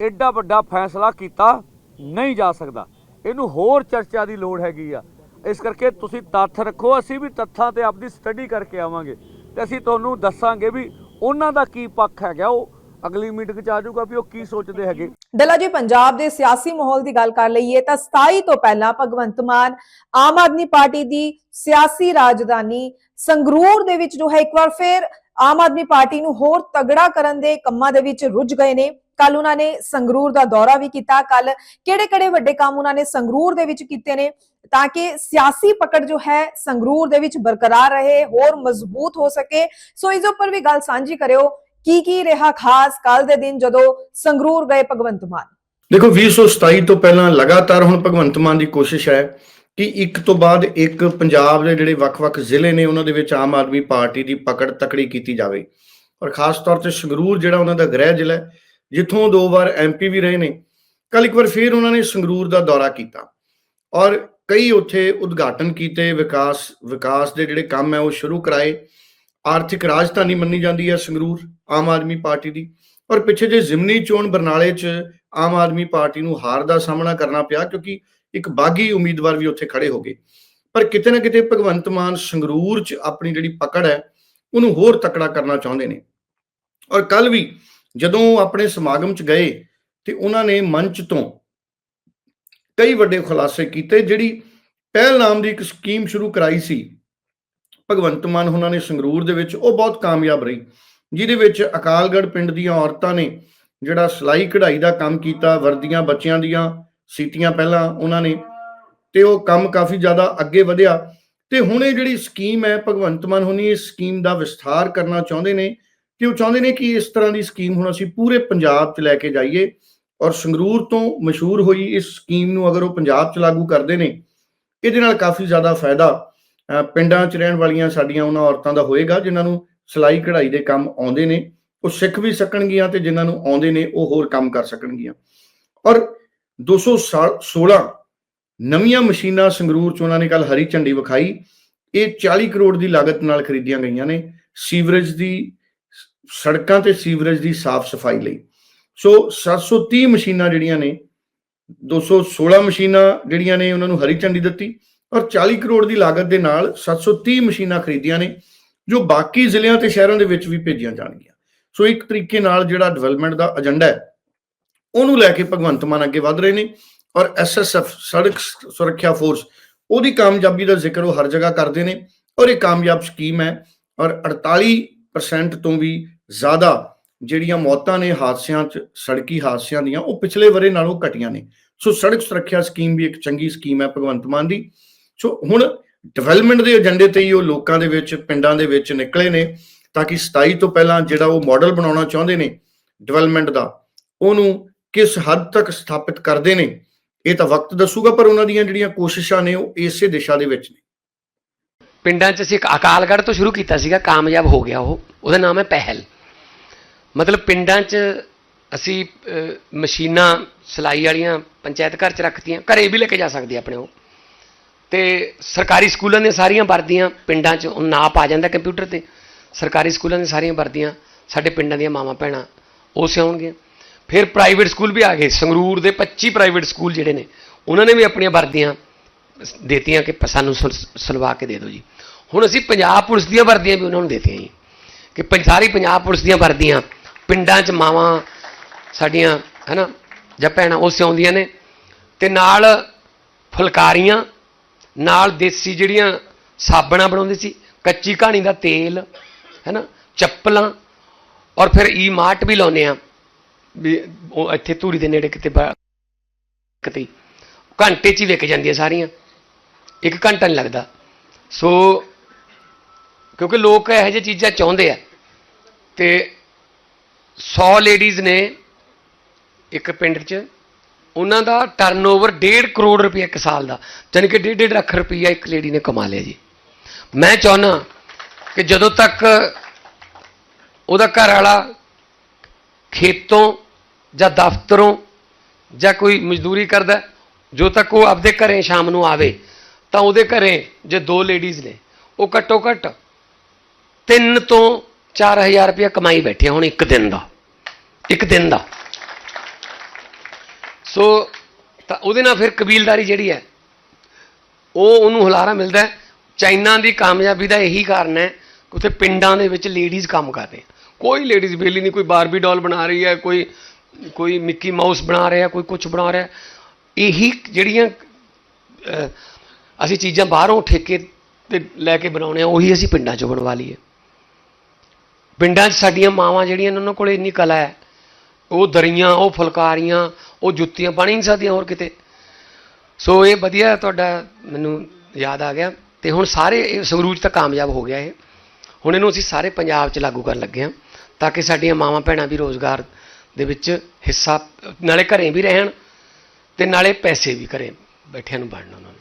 ਐਡਾ ਵੱਡਾ ਫੈਸਲਾ ਕੀਤਾ ਨਹੀਂ ਜਾ ਸਕਦਾ। ਇਹਨੂੰ ਹੋਰ ਚਰਚਾ ਦੀ ਲੋੜ ਹੈਗੀ ਆ। ਇਸ ਕਰਕੇ ਤੁਸੀਂ ਤੱਥ ਰੱਖੋ, ਅਸੀਂ ਵੀ ਤੱਥਾਂ ਤੇ ਆਪਦੀ ਸਟੱਡੀ ਕਰਕੇ ਆਵਾਂਗੇ। ਤੇ ਅਸੀਂ ਤੁਹਾਨੂੰ ਦੱਸਾਂਗੇ ਵੀ ਉਹਨਾਂ ਦਾ ਕੀ ਪੱਖ ਹੈਗਾ, ਉਹ ਅਗਲੀ ਮੀਟਿੰਗ ਚ ਆ ਜਾਊਗਾ ਵੀ ਉਹ ਕੀ ਸੋਚਦੇ ਹੈਗੇ। ਡੱਲਾ ਜੀ, ਪੰਜਾਬ ਦੇ ਸਿਆਸੀ ਮਾਹੌਲ ਦੀ ਗੱਲ ਕਰ ਲਈਏ ਤਾਂ 27 ਤੋਂ ਪਹਿਲਾਂ ਭਗਵੰਤ ਮਾਨ ਆਮ ਆਦਮੀ ਪਾਰਟੀ ਦੀ ਸਿਆਸੀ ਰਾਜਧਾਨੀ ਸੰਗਰੂਰ ਦੇ ਵਿੱਚ ਜੋ ਹੈ, ਇੱਕ ਵਾਰ ਫਿਰ ਆਮ ਆਦਮੀ ਪਾਰਟੀ ਨੂੰ ਹੋਰ ਤਗੜਾ ਕਰਨ ਦੇ ਕੰਮਾਂ ਦੇ ਵਿੱਚ ਰੁੱਝ ਗਏ ਨੇ। ਕੱਲ ਉਹਨਾਂ ਨੇ ਸੰਗਰੂਰ ਦਾ ਦੌਰਾ ਵੀ ਕੀਤਾ। ਕੱਲ ਕਿਹੜੇ-ਕਿਹੜੇ ਵੱਡੇ ਕੰਮ ਉਹਨਾਂ ਨੇ ਸੰਗਰੂਰ ਦੇ ਵਿੱਚ ਕੀਤੇ ਨੇ ਤਾਂ ਕਿ ਸਿਆਸੀ ਪਕੜ ਜੋ ਹੈ ਸੰਗਰੂਰ ਦੇ ਵਿੱਚ ਬਰਕਰਾਰ ਰਹੇ, ਹੋਰ ਮਜ਼ਬੂਤ ਹੋ ਸਕੇ। ਸੋ ਇਸ ਉੱਪਰ ਵੀ ਗੱਲ ਸਾਂਝੀ ਕਰਿਓ ਕੀ ਕੀ ਰਿਹਾ ਖਾਸ ਕੱਲ ਦੇ ਦਿਨ ਜਦੋਂ ਸੰਗਰੂਰ ਗਏ ਭਗਵੰਤ ਮਾਨ? ਦੇਖੋ 2027 ਤੋਂ ਪਹਿਲਾਂ ਲਗਾਤਾਰ ਹੁਣ ਭਗਵੰਤ ਮਾਨ ਦੀ ਕੋਸ਼ਿਸ਼ ਹੈ ਕਿ ਇੱਕ ਤੋਂ ਬਾਅਦ ਇੱਕ ਪੰਜਾਬ ਦੇ ਜਿਹੜੇ ਵੱਖ-ਵੱਖ ਜ਼ਿਲ੍ਹੇ ਨੇ, ਉਹਨਾਂ ਦੇ ਵਿੱਚ ਆਮ ਆਦਮੀ ਪਾਰਟੀ ਦੀ ਪਕੜ ਤਕੜੀ ਕੀਤੀ ਜਾਵੇ। ਔਰ ਖਾਸ ਤੌਰ ਤੇ ਸੰਗਰੂਰ ਜਿਹੜਾ ਉਹਨਾਂ ਦਾ ਗ੍ਰਹਿ ਜ਼ਿਲ੍ਹਾ ਹੈ ਜਿੱਥੋਂ ਦੋ ਵਾਰ ਐਮਪੀ ਵੀ ਰਹੇ ਨੇ ਕੱਲ ਇੱਕ ਵਾਰ ਫੇਰ ਉਹਨਾਂ ਨੇ ਸੰਗਰੂਰ ਦਾ ਦੌਰਾ ਕੀਤਾ। ਔਰ ਕਈ ਉੱਥੇ ਉਦਘਾਟਨ ਕੀਤੇ, ਵਿਕਾਸ ਵਿਕਾਸ ਦੇ ਜਿਹੜੇ ਕੰਮ ਹੈ ਉਹ ਸ਼ੁਰੂ ਕਰਾਏ। ਆਰਥਿਕ ਰਾਜਧਾਨੀ ਮੰਨੀ ਜਾਂਦੀ ਹੈ ਸੰਗਰੂਰ ਆਮ ਆਦਮੀ ਪਾਰਟੀ ਦੀ। ਔਰ ਪਿੱਛੇ ਜੇ ਜ਼ਿਮਨੀ ਚੋਣ ਬਰਨਾਲੇ 'ਚ ਆਮ ਆਦਮੀ ਪਾਰਟੀ ਨੂੰ ਹਾਰ ਦਾ ਸਾਹਮਣਾ ਕਰਨਾ ਪਿਆ, ਕਿਉਂਕਿ ਇੱਕ ਬਾਗੀ ਉਮੀਦਵਾਰ ਵੀ ਉੱਥੇ ਖੜੇ ਹੋ ਗਏ। ਪਰ ਕਿਤੇ ਨਾ ਕਿਤੇ ਭਗਵੰਤ ਮਾਨ ਸੰਗਰੂਰ 'ਚ ਆਪਣੀ ਜਿਹੜੀ ਪਕੜ ਹੈ, ਉਹਨੂੰ ਹੋਰ ਤਕੜਾ ਕਰਨਾ ਚਾਹੁੰਦੇ ਨੇ। ਔਰ ਕੱਲ ਵੀ ਜਦੋਂ ਆਪਣੇ ਸਮਾਗਮ 'ਚ ਗਏ ਤੇ ਉਹਨਾਂ ਨੇ ਮੰਚ ਤੋਂ ਕਈ ਵੱਡੇ ਖੁਲਾਸੇ ਕੀਤੇ, ਜਿਹੜੀ ਪਹਿਲ ਨਾਮ ਦੀ ਇੱਕ ਸਕੀਮ ਸ਼ੁਰੂ ਕਰਾਈ ਸੀ, ਭਗਵੰਤ ਮਾਨ ਉਹਨਾਂ ਨੇ ਸੰਗਰੂਰ ਦੇ ਵਿੱਚ, ਉਹ ਬਹੁਤ ਕਾਮਯਾਬ ਰਹੀ, ਜਿਹਦੇ ਵਿੱਚ ਅਕਾਲਗੜ੍ਹ ਪਿੰਡ ਦੀਆਂ ਔਰਤਾਂ ਨੇ ਜਿਹੜਾ ਸਿਲਾਈ ਕਢਾਈ ਦਾ ਕੰਮ ਕੀਤਾ, ਵਰਦੀਆਂ ਬੱਚਿਆਂ ਦੀਆਂ ਸੀਤੀਆਂ ਪਹਿਲਾਂ ਉਹਨਾਂ ਨੇ, ਤੇ ਉਹ ਕੰਮ ਕਾਫੀ ਜ਼ਿਆਦਾ ਅੱਗੇ ਵਧਿਆ, ਤੇ ਹੁਣ ਇਹ ਜਿਹੜੀ ਸਕੀਮ ਹੈ, ਭਗਵੰਤ ਮਾਨ ਹੋਣੀ ਇਸ ਸਕੀਮ ਦਾ ਵਿਸਥਾਰ ਕਰਨਾ ਚਾਹੁੰਦੇ ਨੇ ਕਿ ਉਹ ਚਾਹੁੰਦੇ ਨੇ ਕਿ ਇਸ ਤਰ੍ਹਾਂ ਦੀ ਸਕੀਮ ਹੁਣ ਅਸੀਂ ਪੂਰੇ ਪੰਜਾਬ 'ਚ ਲੈ ਕੇ ਜਾਈਏ ਔਰ ਸੰਗਰੂਰ ਤੋਂ ਮਸ਼ਹੂਰ ਹੋਈ ਇਸ ਸਕੀਮ ਨੂੰ ਅਗਰ ਉਹ ਪੰਜਾਬ 'ਚ ਲਾਗੂ ਕਰਦੇ ਨੇ, ਇਹਦੇ ਨਾਲ ਕਾਫੀ ਜ਼ਿਆਦਾ ਫਾਇਦਾ ਪਿੰਡਾਂ 'ਚ ਰਹਿਣ ਵਾਲੀਆਂ ਸਾਡੀਆਂ ਉਹਨਾਂ ਔਰਤਾਂ ਦਾ ਹੋਏਗਾ, ਜਿਨ੍ਹਾਂ ਨੂੰ ਸਿਲਾਈ ਕਢਾਈ ਦੇ ਕੰਮ ਆਉਂਦੇ ਨੇ, ਉਹ ਸਿੱਖ ਵੀ ਸਕਣਗੀਆਂ ਤੇ ਜਿਨ੍ਹਾਂ ਨੂੰ ਆਉਂਦੇ ਨੇ ਉਹ ਹੋਰ ਕੰਮ ਕਰ ਸਕਣਗੀਆਂ। ਔਰ 216 ਨਵੀਆਂ ਮਸ਼ੀਨਾਂ ਸੰਗਰੂਰ 'ਚ ਉਹਨਾਂ ਨੇ ਕੱਲ ਹਰੀ ਝੰਡੀ ਵਿਖਾਈ, ਇਹ 40 ਕਰੋੜ ਦੀ ਲਾਗਤ ਨਾਲ ਖਰੀਦੀਆਂ ਗਈਆਂ ਨੇ, ਸੀਵਰੇਜ ਦੀ ਸੜਕਾਂ ਤੇ ਸੀਵਰੇਜ ਦੀ ਸਾਫ਼ ਸਫ਼ਾਈ ਲਈ। ਸੋ 730 ਮਸ਼ੀਨਾਂ ਜਿਹੜੀਆਂ ਨੇ 216 ਮਸ਼ੀਨਾਂ ਜਿਹੜੀਆਂ ਨੇ ਉਹਨਾਂ ਨੂੰ ਹਰੀ ਝੰਡੀ ਦਿੱਤੀ ਔਰ 40 ਕਰੋੜ ਦੀ ਲਾਗਤ ਦੇ ਨਾਲ 730 ਮਸ਼ੀਨਾਂ ਖਰੀਦੀਆਂ ਨੇ, ਜੋ ਬਾਕੀ ਜ਼ਿਲ੍ਹਿਆਂ ਤੇ ਸ਼ਹਿਰਾਂ ਦੇ ਵਿੱਚ ਵੀ ਭੇਜੀਆਂ ਜਾਣਗੀਆਂ। ਸੋ ਇੱਕ ਤਰੀਕੇ ਨਾਲ ਜਿਹੜਾ ਡਿਵੈਲਪਮੈਂਟ ਦਾ ਏਜੰਡਾ ਹੈ, ਉਹਨੂੰ ਲੈ ਕੇ ਭਗਵੰਤ ਮਾਨ ਅੱਗੇ ਵਧ ਰਹੇ ਨੇ ਔਰ ਐਸਐਸਐਫ ਸੜਕ ਸੁਰੱਖਿਆ ਫੋਰਸ ਉਹਦੀ ਕਾਮਯਾਬੀ ਦਾ ਜ਼ਿਕਰ ਉਹ ਹਰ ਜਗ੍ਹਾ ਕਰਦੇ ਨੇ ਔਰ ਇਹ ਕਾਮਯਾਬ ਸਕੀਮ ਹੈ ਔਰ 48% ਤੋਂ ਵੀ ਜ਼ਿਆਦਾ ਜਿਹੜੀਆਂ ਮੌਤਾਂ ਨੇ ਹਾਦਸਿਆਂ 'ਚ, ਸੜਕੀ ਹਾਦਸਿਆਂ ਦੀਆਂ, ਉਹ ਪਿਛਲੇ ਵਰੇ ਨਾਲੋਂ ਘਟੀਆਂ ਨੇ। ਸੋ ਸੜਕ ਸੁਰੱਖਿਆ ਸਕੀਮ ਵੀ ਇੱਕ ਚੰਗੀ ਸਕੀਮ ਹੈ ਭਗਵੰਤ ਮਾਨ ਦੀ। ਸੋ ਹੁਣ ਡਿਵੈਲਪਮੈਂਟ ਦੇ ਏਜੰਡੇ ਤੇ ਹੀ ਉਹ ਲੋਕਾਂ ਦੇ ਵਿੱਚ, ਪਿੰਡਾਂ ਦੇ ਵਿੱਚ ਨਿਕਲੇ ਨੇ ਤਾਂ ਕਿ 27 ਤੋਂ ਪਹਿਲਾਂ ਜਿਹੜਾ ਉਹ ਮਾਡਲ ਬਣਾਉਣਾ ਚਾਹੁੰਦੇ ਨੇ ਡਿਵੈਲਪਮੈਂਟ ਦਾ, ਉਹਨੂੰ ਕਿਸ ਹੱਦ ਤੱਕ ਸਥਾਪਿਤ ਕਰਦੇ ਨੇ, ਇਹ ਤਾਂ ਵਕਤ ਦੱਸੂਗਾ, ਪਰ ਉਹਨਾਂ ਦੀਆਂ ਜਿਹੜੀਆਂ ਕੋਸ਼ਿਸ਼ਾਂ ਨੇ, ਉਹ ਇਸੇ ਦਿਸ਼ਾ ਦੇ ਵਿੱਚ ਨੇ। ਪਿੰਡਾਂ 'ਚ ਅਸੀਂ ਅਕਾਲਗੜ੍ਹ ਤੋਂ ਸ਼ੁਰੂ ਕੀਤਾ ਸੀਗਾ, ਕਾਮਯਾਬ ਹੋ ਗਿਆ ਉਹ, ਉਹਦਾ ਨਾਮ ਹੈ ਪਹਿਲ। ਮਤਲਬ ਪਿੰਡਾਂ 'ਚ ਅਸੀਂ ਮਸ਼ੀਨਾਂ ਸਿਲਾਈ ਵਾਲੀਆਂ ਪੰਚਾਇਤ ਘਰ 'ਚ ਰੱਖਤੀਆਂ, ਘਰੇ ਵੀ ਲੈ ਕੇ ਜਾ ਸਕਦੇ ਆਪਣੇ ਉਹ। ਤੇ ਸਰਕਾਰੀ ਸਕੂਲਾਂ ਦੀਆਂ ਸਾਰੀਆਂ ਵਰਦੀਆਂ ਪਿੰਡਾਂ 'ਚ, ਉਹ ਨਾਪ ਆ ਜਾਂਦਾ ਕੰਪਿਊਟਰ ਤੇ। ਸਰਕਾਰੀ ਸਕੂਲਾਂ ਦੀਆਂ ਸਾਰੀਆਂ ਵਰਦੀਆਂ ਸਾਡੇ ਪਿੰਡਾਂ ਦੀਆਂ ਮਾਵਾਂ ਭੈਣਾਂ ਉਹ ਸਿਆਉਣਗੀਆਂ ਫਿਰ ਪ੍ਰਾਈਵੇਟ ਸਕੂਲ ਵੀ ਆ ਗਏ। ਸੰਗਰੂਰ ਦੇ 25 ਪ੍ਰਾਈਵੇਟ ਸਕੂਲ ਜਿਹੜੇ ਨੇ, ਉਹਨਾਂ ਨੇ ਵੀ ਆਪਣੀਆਂ ਵਰਦੀਆਂ ਦੇਤੀਆਂ ਕਿ ਸਾਨੂੰ ਸਲ- ਸਲਵਾ ਕੇ ਦੇ ਦਿਓ ਜੀ। ਹੁਣ ਅਸੀਂ ਪੰਜਾਬ ਪੁਲਿਸ ਦੀਆਂ ਵਰਦੀਆਂ ਵੀ ਉਹਨਾਂ ਨੂੰ ਦੇਤੀਆਂ ਜੀ। ਕਿ ਪੰ- ਸਾਰੀ ਪੰਜਾਬ ਪੁਲਿਸ ਦੀਆਂ ਵਰਦੀਆਂ ਪਿੰਡਾਂ 'ਚ ਮਾਵਾਂ ਸਾਡੀਆਂ, ਹੈਨਾ, ਜਾਂ ਭੈਣਾਂ ਉਹ ਸਿਉਂਦੀਆਂ ਨੇ, ਤੇ ਨਾਲ ਫੁਲਕਾਰੀਆਂ, ਨਾਲ ਦੇਸੀ ਜਿਹੜੀਆਂ ਸਾਬਣਾਂ ਬਣਾਉਂਦੇ ਸੀ, ਕੱਚੀ ਕਹਾਣੀ ਦਾ ਤੇਲ, ਹੈਨਾ, ਚੱਪਲਾਂ, ਔਰ ਫਿਰ ਈ ਮਾਰਟ ਵੀ ਲਾਉਨੇ ਆ ਵੀ ਉਹ ਇੱਥੇ ਧੂਰੀ ਦੇ ਨੇੜੇ ਕਿਤੇ ਕਿਤੇ ਘੰਟੇ 'ਚ ਹੀ ਵਿਕ ਜਾਂਦੀਆਂ ਸਾਰੀਆਂ, ਇੱਕ ਘੰਟਾ ਨਹੀਂ ਲੱਗਦਾ। ਸੋ ਕਿਉਂਕਿ ਲੋਕ ਇਹੋ ਜਿਹੀ ਚੀਜ਼ਾਂ ਚਾਹੁੰਦੇ ਆ, ਤੇ 100 ਲੇਡੀਜ਼ ਨੇ ਇੱਕ ਪਿੰਡ 'ਚ, ਉਹਨਾਂ ਦਾ ਟਰਨਓਵਰ 1.5 ਕਰੋੜ ਰੁਪਏ ਇੱਕ ਸਾਲ ਦਾ। ਯਾਨੀ ਕਿ 1.5 ਲੱਖ ਰੁਪਈਆ ਇੱਕ ਲੇਡੀ ਨੇ ਕਮਾ ਲਿਆ ਜੀ। ਮੈਂ ਚਾਹੁੰਦਾ ਕਿ ਜਦੋਂ ਤੱਕ ਉਹਦਾ ਘਰ ਵਾਲਾ ਖੇਤੋਂ ਜਾਂ ਦਫ਼ਤਰੋਂ ਜਾਂ ਕੋਈ ਮਜ਼ਦੂਰੀ ਕਰਦਾ ਜੋ ਤੱਕ ਉਹ ਆਪਦੇ ਘਰੇ ਸ਼ਾਮ ਨੂੰ ਆਵੇ, ਤਾਂ ਉਹਦੇ ਘਰੇ ਜੇ ਦੋ ਲੇਡੀਜ਼ ਨੇ, ਉਹ ਘੱਟੋ ਘੱਟ 3 ਤੋਂ 4000 ਰੁਪਏ ਕਮਾਈ ਬੈਠੇ ਹੁਣ ਇੱਕ ਦਿਨ ਦਾ। ਇੱਕ ਦਿਨ ਦਾ। ਸੋ ਤਾਂ ਉਹਦੇ ਨਾਲ ਫਿਰ ਕਬੀਲਦਾਰੀ ਜਿਹੜੀ ਹੈ, ਉਹ ਉਹਨੂੰ ਹੁਲਾਰਾ ਮਿਲਦਾ ਹੈ। ਚਾਈਨਾ ਦੀ ਕਾਮਯਾਬੀ ਦਾ ਇਹੀ ਕਾਰਨ ਹੈ ਕਿ ਉੱਥੇ ਪਿੰਡਾਂ ਦੇ ਵਿੱਚ ਲੇਡੀਜ਼ ਕੰਮ ਕਰ ਰਹੀਆਂ। ਕੋਈ ਲੇਡੀਜ਼ ਬੇਲੀ ਨਹੀਂ, ਕੋਈ ਬਾਰਬੀ ਡਾਲ ਬਣਾ ਰਹੀ ਹੈ, ਕੋਈ ਕੋਈ ਮਿੱਕੀ ਮਾਊਸ ਬਣਾ ਰਿਹਾ, ਕੋਈ ਕੁਝ ਬਣਾ ਰਿਹਾ। ਇਹੀ ਜਿਹੜੀਆਂ ਅਸੀਂ ਚੀਜ਼ਾਂ ਬਾਹਰੋਂ ਠੇਕੇ ਤੇ ਲੈ ਕੇ ਬਣਾਉਣੇ ਆ ਉਹੀ ਅਸੀਂ ਪਿੰਡਾਂ 'ਚੋਂ ਬਣਵਾ ਲਈਏ। ਪਿੰਡਾਂ 'ਚ ਸਾਡੀਆਂ ਮਾਵਾਂ ਜਿਹੜੀਆਂ ਨੇ, ਉਹਨਾਂ ਕੋਲ ਇੰਨੀ ਕਲਾ ਹੈ। ਉਹ ਦਰੀਆਂ, ਉਹ ਫੁਲਕਾਰੀਆਂ, ਉਹ ਜੁੱਤੀਆਂ ਬਣ ਹੀ ਨਹੀਂ ਸਕਦੀਆਂ ਹੋਰ ਕਿਤੇ। ਸੋ ਇਹ ਵਧੀਆ ਤੁਹਾਡਾ ਮੈਨੂੰ ਯਾਦ ਆ ਗਿਆ ਤੇ ਹੁਣ ਸਾਰੇ ਇਹ ਸੰਗਰੂਰ 'ਚ ਤਾਂ ਕਾਮਯਾਬ ਹੋ ਗਿਆ ਇਹ। ਹੁਣ ਇਹਨੂੰ ਅਸੀਂ ਸਾਰੇ ਪੰਜਾਬ 'ਚ ਲਾਗੂ ਕਰਨ ਲੱਗੇ ਹਾਂ ਤਾਂ ਕਿ ਸਾਡੀਆਂ ਮਾਵਾਂ ਭੈਣਾਂ ਵੀ ਰੋਜ਼ਗਾਰ ਦੇ ਵਿੱਚ ਹਿੱਸਾ, ਨਾਲੇ ਘਰੇ ਵੀ ਰਹਿਣ ਤੇ ਨਾਲੇ ਪੈਸੇ ਵੀ ਘਰੇ ਬੈਠਿਆਂ ਨੂੰ ਬਣਨ ਉਹਨਾਂ ਨੂੰ।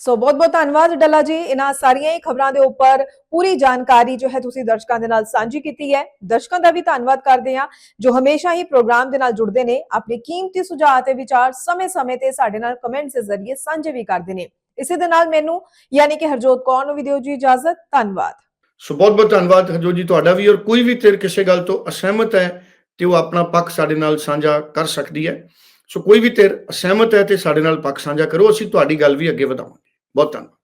ਸੋ ਬਹੁਤ ਬਹੁਤ ਧੰਨਵਾਦ ਡੱਲਾ ਜੀ। ਇਹਨਾਂ ਸਾਰੀਆਂ ਹੀ ਖਬਰਾਂ ਦੇ ਉੱਪਰ ਪੂਰੀ ਜਾਣਕਾਰੀ ਜੋ ਹੈ ਤੁਸੀਂ ਦਰਸ਼ਕਾਂ ਦੇ ਨਾਲ ਸਾਂਝੀ ਕੀਤੀ ਹੈ। ਦਰਸ਼ਕਾਂ ਦਾ ਵੀ ਧੰਨਵਾਦ ਕਰਦੇ ਹਾਂ, ਜੋ ਹਮੇਸ਼ਾ ਹੀ ਪ੍ਰੋਗਰਾਮ ਦੇ ਨਾਲ ਜੁੜਦੇ ਨੇ, ਆਪਣੇ ਕੀਮਤੀ ਸੁਝਾਅ ਤੇ ਵਿਚਾਰ ਸਮੇਂ-ਸਮੇਂ ਤੇ ਸਾਡੇ ਨਾਲ ਕਮੈਂਟਸ ਦੇ ਜ਼ਰੀਏ ਸਾਂਝੇ ਵੀ ਕਰਦੇ ਨੇ। ਇਸੇ ਦੇ ਨਾਲ ਮੈਨੂੰ, ਯਾਨੀ ਕਿ ਹਰਜੋਤ ਕੌਰ ਨੂੰ ਵੀ ਦਿਓ ਜੀ ਇਜਾਜ਼ਤ। ਧੰਨਵਾਦ। ਸੋ ਬਹੁਤ ਬਹੁਤ ਧੰਨਵਾਦ ਹਰਜੋਤ ਜੀ ਤੁਹਾਡਾ ਵੀ। ਔਰ ਕੋਈ ਵੀ ਤੇਰ ਕਿਸੇ ਗੱਲ ਤੋਂ ਅਸਹਿਮਤ ਹੈ, ਤੇ ਉਹ ਆਪਣਾ ਪੱਖ ਸਾਡੇ ਨਾਲ ਸਾਂਝਾ ਕਰ ਸਕਦੀ ਹੈ। ਸੋ ਕੋਈ ਵੀ ਤੇਰ ਅਸਹਿਮਤ ਹੈ, ਤੇ ਸਾਡੇ ਨਾਲ ਪੱਖ ਸਾਂਝਾ ਕਰੋ। ਅਸੀਂ ਤੁਹਾਡੀ ਗੱਲ ਵੀ ਅੱਗੇ ਵਧਾਵਾਂਗੇ। ਬਹੁਤ ਧੰਨਵਾਦ